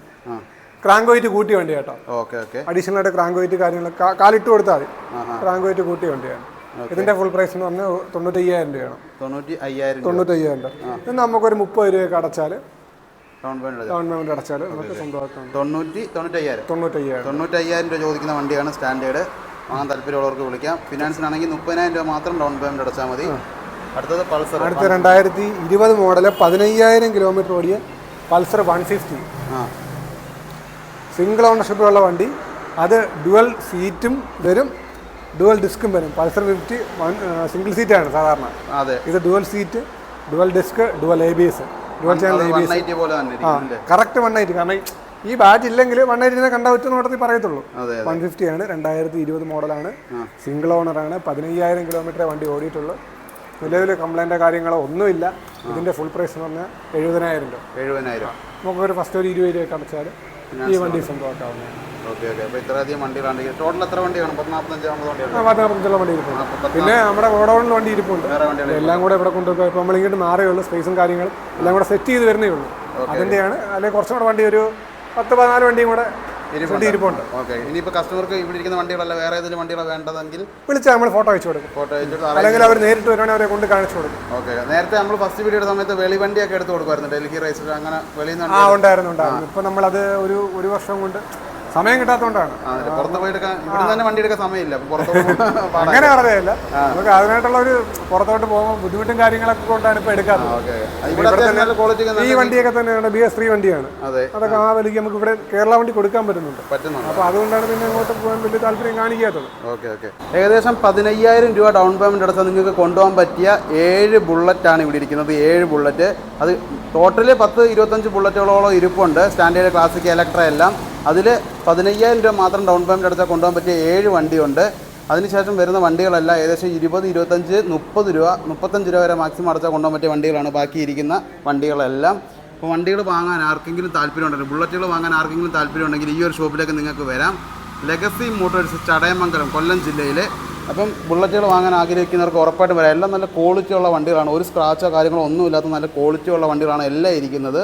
ക്രാങ്ക് വെയിറ്റ് കൂട്ടിയ വണ്ടി കേട്ടോ ഓക്കെ ഓക്കെ. അഡീഷണൽ ആയിട്ട് ക്രാങ്ക് വെയിറ്റ് കാര്യങ്ങൾ കാലിട്ട് കൊടുത്താൽ മതി. ക്രാങ്ക് വെയിറ്റ് കൂട്ടിയ വണ്ടിയാണ്. ഇതിന്റെ ഫുൾ പ്രൈസ് എന്ന് പറഞ്ഞാൽ തൊണ്ണൂറ്റി അയ്യായിരം രൂപയാണ്. തൊണ്ണൂറ്റി അയ്യായിരം രൂപ. തൊണ്ണൂറ്റയ്യായിരം രൂപ. ഇത് നമുക്കൊരു മുപ്പത് രൂപയൊക്കെ അടച്ചാൽ ഡൗൺ പേയ്മെന്റ് ഡൗൺ പേയ്മെന്റ് അടച്ചാൽ നമുക്ക് സ്വന്തമാക്കാം തൊണ്ണൂറ്റി തൊണ്ണൂറ്റയ്യായിരം. തൊണ്ണൂറ്റയ്യായിരം. തൊണ്ണൂറ്റയ്യായിരം രൂപ ചോദിക്കുന്ന വണ്ടിയാണ് സ്റ്റാൻഡേർഡ്. വാങ്ങാൻ താല്പര്യമുള്ളവർക്ക് വിളിക്കാം. ഫിനാൻസിനാണെങ്കിൽ മുപ്പതിനായിരം രൂപ മാത്രം ഡൗൺ പേയ്മെന്റ് അടച്ചാൽ മതി. അടുത്തത് പൾസർ അടുത്ത രണ്ടായിരത്തി ഇരുപത് മോഡൽ പതിനയ്യായിരം കിലോമീറ്റർ ഓടിയ പൾസർ വൺ ഫിഫ്റ്റി ആ. സിംഗിൾ ഓണർഷിപ്പുള്ള വണ്ടി. അത് ഡുവൽ സീറ്റും വരും. ഡുവൽ ഡിസ്കും വരും. പൾസർ ഫിഫ്റ്റി വൺ സിംഗിൾ സീറ്റാണ് സാധാരണ. അതെ. ഇത് dual seat dual disc dual A B S dual channel A B S ആ കറക്റ്റ് വൺ എയ്റ്റി കാരണം ഈ- ബാറ്റ് ഇല്ലെങ്കിൽ വൺ എയ്റ്റിനെ കണ്ടാൽ ഒറ്റ നോട്ടത്തിൽ പറയത്തുള്ളൂ. വൺ ഫിഫ്റ്റി ആണ് രണ്ടായിരത്തി ഇരുപത് മോഡലാണ് സിംഗിൾ ഓണറാണ് പതിനയ്യായിരം കിലോമീറ്റർ വണ്ടി ഓടിയിട്ടുള്ളൂ. നിലവിൽ കംപ്ലൈന്റോ കാര്യങ്ങളോ ഒന്നുമില്ല. ഇതിന്റെ ഫുൾ പ്രൈസ് എന്ന് പറഞ്ഞാൽ എഴുപതിനായിരം രൂപ. എഴുപതിനായിരം. നമുക്കൊരു ഫസ്റ്റ് ഒരു ഇരുപത് രൂപ അടച്ചാൽ ഈ വണ്ടി സ്വന്തമാക്കാവുന്നതാണ് ഓക്കെ ഓക്കെ. അപ്പോൾ ഇത്രയധികം വണ്ടികളാണ് ടോട്ടൽ എത്ര വണ്ടിയാണ്? പത്ത് നാൽപ്പത്തഞ്ച് അമ്പത് വണ്ടിയാണ് ആ പത്തനാപുരത്തുള്ള വണ്ടി ഇരിപ്പുണ്ട്. പിന്നെ നമ്മുടെ ഗോഡൗണിൽ വണ്ടി ഇരിപ്പുണ്ട്. വേറെ വണ്ടികൾ എല്ലാം കൂടെ ഇവിടെ കൊണ്ടുപോയി ഇപ്പോൾ നമ്മളിങ്ങോട്ട് മാറേ ഉള്ളൂ സ്പേസും കാര്യങ്ങളും. എല്ലാം കൂടെ സെറ്റ് ചെയ്ത് വരുന്നേ ഉള്ളൂ. അതിന്റെയാണ്. അല്ലെങ്കിൽ കുറച്ചും കൂടെ വണ്ടി ഒരു പത്ത് പതിനാല് വണ്ടിയും കൂടെ വണ്ടി ഇരിപ്പുണ്ട്. ഓക്കെ. ഇനിയിപ്പോൾ കസ്റ്റമർക്ക് ഇവിടെ ഇരിക്കുന്ന വണ്ടികളല്ല വേറെ ഏതെങ്കിലും വണ്ടികളോ വേണ്ടതെങ്കിൽ വിളിച്ചാൽ നമ്മൾ ഫോട്ടോ അയച്ചു കൊടുക്കും. ഫോട്ടോ അയച്ചിട്ട് അല്ലെങ്കിൽ അവർ നേരിട്ട് വരുവാണെങ്കിൽ അവരെ കൊണ്ട് കാണിച്ചു കൊടുക്കും. ഓക്കെ. നേരത്തെ നമ്മൾ ഫസ്റ്റ് വീഡിയോയുടെ സമയത്ത് വെളി വണ്ടിയൊക്കെ എടുത്ത് കൊടുക്കുമായിരുന്നു. ഡൽഹി റൈസിൽ അങ്ങനെ വെളിയിൽ നിന്ന് ആ ഉണ്ടായിരുന്നു ഉണ്ടായിരുന്നു. ഇപ്പം നമ്മളത് ഒരു ഒരു വർഷം കൊണ്ട് സമയം കിട്ടാത്തതുകൊണ്ടാണ് പുറത്ത് ഇവിടെ തന്നെ വണ്ടി എടുക്കാൻ സമയമില്ല അങ്ങനെ പറഞ്ഞതല്ല നമുക്ക് അതിനായിട്ടുള്ള ഒരു പുറത്തോട്ട് പോകുമ്പോൾ ബുദ്ധിമുട്ടും കാര്യങ്ങളൊക്കെ കൊണ്ടാണ് ഇപ്പൊ എടുക്കാറ് ഈ വണ്ടിയൊക്കെ തന്നെയാണ് ബി എസ് ത്രീ വണ്ടിയാണ്. അതൊക്കെ ആ. വിലയ്ക്ക് നമുക്ക് ഇവിടെ കേരള വണ്ടി കൊടുക്കാൻ പറ്റുന്നുണ്ട്. അപ്പൊ അതുകൊണ്ടാണ് പിന്നെ ഇങ്ങോട്ട് പോകാൻ വലിയ താല്പര്യം കാണിക്കാത്തത്. Okay okay. ഏകദേശം പതിനയ്യായിരം രൂപ ഡൗൺ പേയ്മെന്റ് അടച്ചാൽ നിങ്ങൾക്ക് കൊണ്ടുപോകാൻ പറ്റിയ ഏഴ് ബുള്ളറ്റ് ആണ് ഇവിടെ ഇരിക്കുന്നത്. ഏഴ് ബുള്ളറ്റ് അത് ടോട്ടൽ പത്ത് ഇരുപത്തഞ്ച് ബുള്ളറ്റുകളോളം ഇരിപ്പുണ്ട്. സ്റ്റാൻഡേർഡ് ക്ലാസിക് ഇലക്ട്ര എല്ലാം. അതിൽ പതിനയ്യായിരം രൂപ മാത്രം ഡൗൺ പേയ്മെന്റ് അടച്ചാൽ കൊണ്ടുപോകാൻ പറ്റിയ ഏഴ് വണ്ടിയുണ്ട്. അതിനുശേഷം വരുന്ന വണ്ടികളെല്ലാം ഏകദേശം ഇരുപത് ഇരുപത്തഞ്ച് മുപ്പത് രൂപ മുപ്പത്തഞ്ച് രൂപ വരെ മാക്സിമം അടച്ചാൽ കൊണ്ടുപോകാൻ പറ്റിയ വണ്ടികളാണ് ബാക്കിയിരിക്കുന്ന വണ്ടികളെല്ലാം. അപ്പോൾ വണ്ടികൾ വാങ്ങാൻ ആർക്കെങ്കിലും താല്പര്യമുണ്ടെങ്കിൽ ബുള്ളറ്റുകൾ വാങ്ങാൻ ആർക്കെങ്കിലും താല്പര്യമുണ്ടെങ്കിൽ ഈ ഒരു ഷോപ്പിലേക്ക് നിങ്ങൾക്ക് വരാം. ലെഗസി മോട്ടോഴ്സ് ചടയമംഗലം കൊല്ലം ജില്ലയിൽ അപ്പം ബുള്ളറ്റുകൾ വാങ്ങാൻ ആഗ്രഹിക്കുന്നവർക്ക് ഉറപ്പായിട്ട് വരാം. എല്ലാം നല്ല ക്വാളിറ്റിയുള്ള വണ്ടികളാണ്. ഒരു സ്ക്രാച്ചോ കാര്യങ്ങളോ ഒന്നുമില്ലാത്ത നല്ല ക്വാളിറ്റിയുള്ള വണ്ടികളാണ് എല്ലാം ഇരിക്കുന്നത്.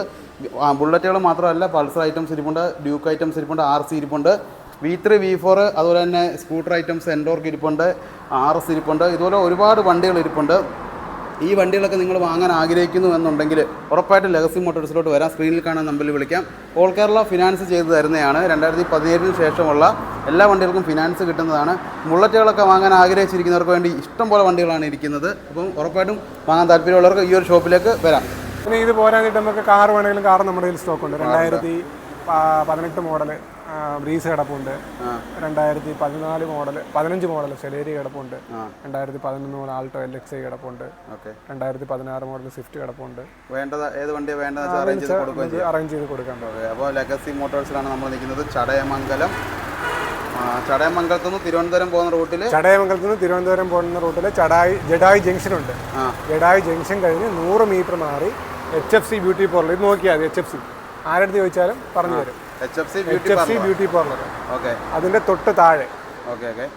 ബുള്ളറ്റുകൾ മാത്രമല്ല പൾസർ ഐറ്റംസ് ഇരിപ്പുണ്ട് ഡ്യൂക്ക് ഐറ്റംസ് ഇരിപ്പുണ്ട് ആർ സി ഇരിപ്പുണ്ട്. വി ത്രീ വി ഫോർ അതുപോലെ തന്നെ സ്കൂട്ടർ ഐറ്റംസ് എൻഡോർക്ക് ഇരിപ്പുണ്ട് ആർ എസ് ഇരിപ്പുണ്ട് ഇതുപോലെ ഒരുപാട് വണ്ടികൾ ഇരിപ്പുണ്ട്. ഈ വണ്ടികളൊക്കെ നിങ്ങൾ വാങ്ങാൻ ആഗ്രഹിക്കുന്നു എന്നുണ്ടെങ്കിൽ ഉറപ്പായിട്ടും ലെഗസി മോട്ടോഴ്സിലോട്ട് വരാം. സ്ക്രീനിൽ കാണാൻ നമ്പറിൽ വിളിക്കാം. ഓൾ കേരള ഫിനാൻസ് ചെയ്തു തരുന്നതാണ്. രണ്ടായിരത്തി പതിനേഴിന് ശേഷമുള്ള എല്ലാ വണ്ടികൾക്കും ഫിനാൻസ് കിട്ടുന്നതാണ്. ബുള്ളറ്റുകളൊക്കെ വാങ്ങാൻ ആഗ്രഹിച്ചിരിക്കുന്നവർക്ക് വേണ്ടി ഇഷ്ടംപോലെ വണ്ടികളാണ് ഇരിക്കുന്നത്. അപ്പം ഉറപ്പായിട്ടും വാങ്ങാൻ താല്പര്യമുള്ളവർക്ക് ഈ ഒരു ഷോപ്പിലേക്ക് വരാം. പിന്നെ ഇത് പോരാഞ്ഞിട്ട് നമുക്ക് കാർ വേണമെങ്കിലും കാർ നമ്മുടെ കയ്യിൽ സ്റ്റോക്ക് ഉണ്ട്. രണ്ടായിരത്തി പതിനെട്ട് മോഡൽ ബ്രീസ് കിടപ്പുണ്ട്. രണ്ടായിരത്തി പതിനാല് മോഡൽ പതിനഞ്ച് മോഡൽ സെലേരി കിടപ്പുണ്ട്. രണ്ടായിരത്തി പതിനൊന്ന് മോഡൽ ആൾട്ടോ എൽ എക്സ് കിടപ്പുണ്ട്. രണ്ടായിരത്തി പതിനാറ് മോഡൽ സ്വിഫ്റ്റ് കിടപ്പുണ്ട്. വേണ്ടത് ഏത് അറേഞ്ച് ചെയ്ത് അറേഞ്ച് ചെയ്ത് കൊടുക്കാൻ അപ്പോൾ ലെഗസി മോട്ടോഴ്സിലാണ് നമ്മൾ നിൽക്കുന്നത്. ചടയമംഗലം. ചടയമംഗലത്ത് നിന്ന് തിരുവനന്തപുരം പോകുന്ന റൂട്ടിൽ ചടയമംഗലത്ത് നിന്ന് തിരുവനന്തപുരം പോകുന്ന റൂട്ടിൽ ചടായി ജഡായി ജംഗ്ഷൻ ഉണ്ട് ജഡായി ജംഗ്ഷൻ കഴിഞ്ഞ് നൂറ് മീറ്റർ മാറി H F C beauty parlour ഇത് നോക്കിയാൽ മതി എച്ച് എഫ് സി ആരടുത്ത് ചോദിച്ചാലും പറഞ്ഞു തരും. H F C H F C beauty parlour okay അതിന്റെ തൊട്ട് താഴെ. Okay okay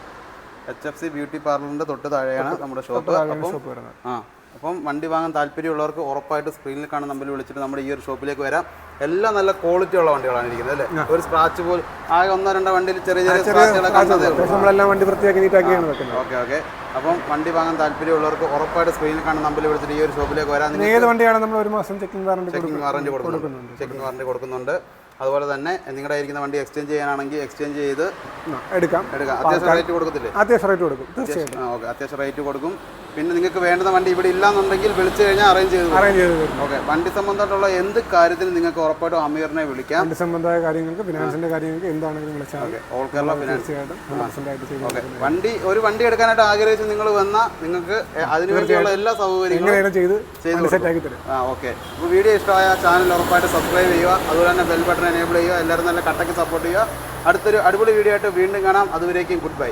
H F C beauty പാർലറിന്റെ തൊട്ട് താഴെയാണ് നമ്മുടെ ഷോപ്പ്. ഷോപ്പ് വരുന്നത്. ആ അപ്പം വണ്ടി വാങ്ങാൻ താല്പര്യമുള്ളവർക്ക് ഉറപ്പായിട്ട് സ്ക്രീനിൽ കാണുന്ന നമ്പറിൽ വിളിച്ചിട്ട് നമ്മുടെ ഈ ഒരു ഷോപ്പിലേക്ക് വരാം. എല്ലാം നല്ല ക്വാളിറ്റി ഉള്ള വണ്ടികളാണ് ഇരിക്കുന്നത് അല്ലേ? ഒരു സ്ക്രാച്ച് പോലും ആകെ ഒന്നോ രണ്ടോ വണ്ടിയിൽ ചെറിയ ചെറിയ സ്ക്രാച്ചുകളൊക്കെ വണ്ടി വൃത്തിയാക്കി ഓക്കെ ഓക്കെ അപ്പം വണ്ടി വാങ്ങാൻ താല്പര്യമുള്ളവർക്ക് ഉറപ്പായിട്ട് സ്ക്രീനിൽ കാണുന്ന നമ്പറിൽ വിളിച്ചിട്ട് ഈ ഒരു ഷോപ്പിലേക്ക് വരാം. ഏത് വണ്ടിയാണ് നമ്മൾ ഒരു മാസം ചെക്കിംഗ് വാറണ്ടി കൊടുക്കുന്നുണ്ട്. ചെക്കിംഗ് വാറണ്ടി കൊടുക്കുന്നുണ്ട്. അതുപോലെ തന്നെ നിങ്ങളുടെ ഇരിക്കുന്ന വണ്ടി എക്സ്ചേഞ്ച് ചെയ്യാനാണെങ്കിൽ എക്സ്ചേഞ്ച് ചെയ്ത് എടുക്കാം. എടുക്കാം. അത്യാവശ്യം റേറ്റ് കൊടുക്കത്തില്ലേ? അത്യാവശ്യം റേറ്റ് കൊടുക്കും. ഓക്കെ അത്യാവശ്യം റേറ്റ് കൊടുക്കും. പിന്നെ നിങ്ങൾക്ക് വേണ്ടുന്ന വണ്ടി ഇവിടെ ഇല്ലാന്നുണ്ടെങ്കിൽ വിളിച്ചു കഴിഞ്ഞാൽ അറേഞ്ച് ചെയ്ത് അറേഞ്ച് ചെയ്ത് ഓക്കെ വണ്ടി സംബന്ധമായിട്ടുള്ള എന്ത് കാര്യത്തിനും നിങ്ങൾക്ക് ഉറപ്പായിട്ടും അമീറിനെ വിളിക്കാം. വണ്ടി സംബന്ധമായ കാര്യങ്ങൾക്ക് ഫിനാൻസിന്റെ കാര്യങ്ങൾക്ക് എന്താണെങ്കിലും വിളിച്ചാൽ. ഓൾ കേരള ഫിനാൻസ് ഓക്കെ വണ്ടി ഒരു വണ്ടി എടുക്കാനായിട്ട് ആഗ്രഹിച്ച് നിങ്ങൾ വന്നാൽ നിങ്ങൾക്ക് അതിനു അതിനുവേണ്ടിയുള്ള എല്ലാ സൗകര്യങ്ങളും ചെയ്ത് തരും. ആ ഓക്കെ അപ്പോൾ വീഡിയോ ഇഷ്ടമായ ചാനൽ ഉറപ്പായിട്ട് സബ്സ്ക്രൈബ് ചെയ്യുക. അതുപോലെ തന്നെ ബെൽ ബട്ടൺ എനേബിൾ ചെയ്യുക. എല്ലാവരും നല്ല കട്ടയ്ക്ക് സപ്പോർട്ട് ചെയ്യുക. അടുത്തൊരു അടിപൊളി വീഡിയോ ആയിട്ട് വീണ്ടും കാണാം. അതുവരേക്കും ഗുഡ് ബൈ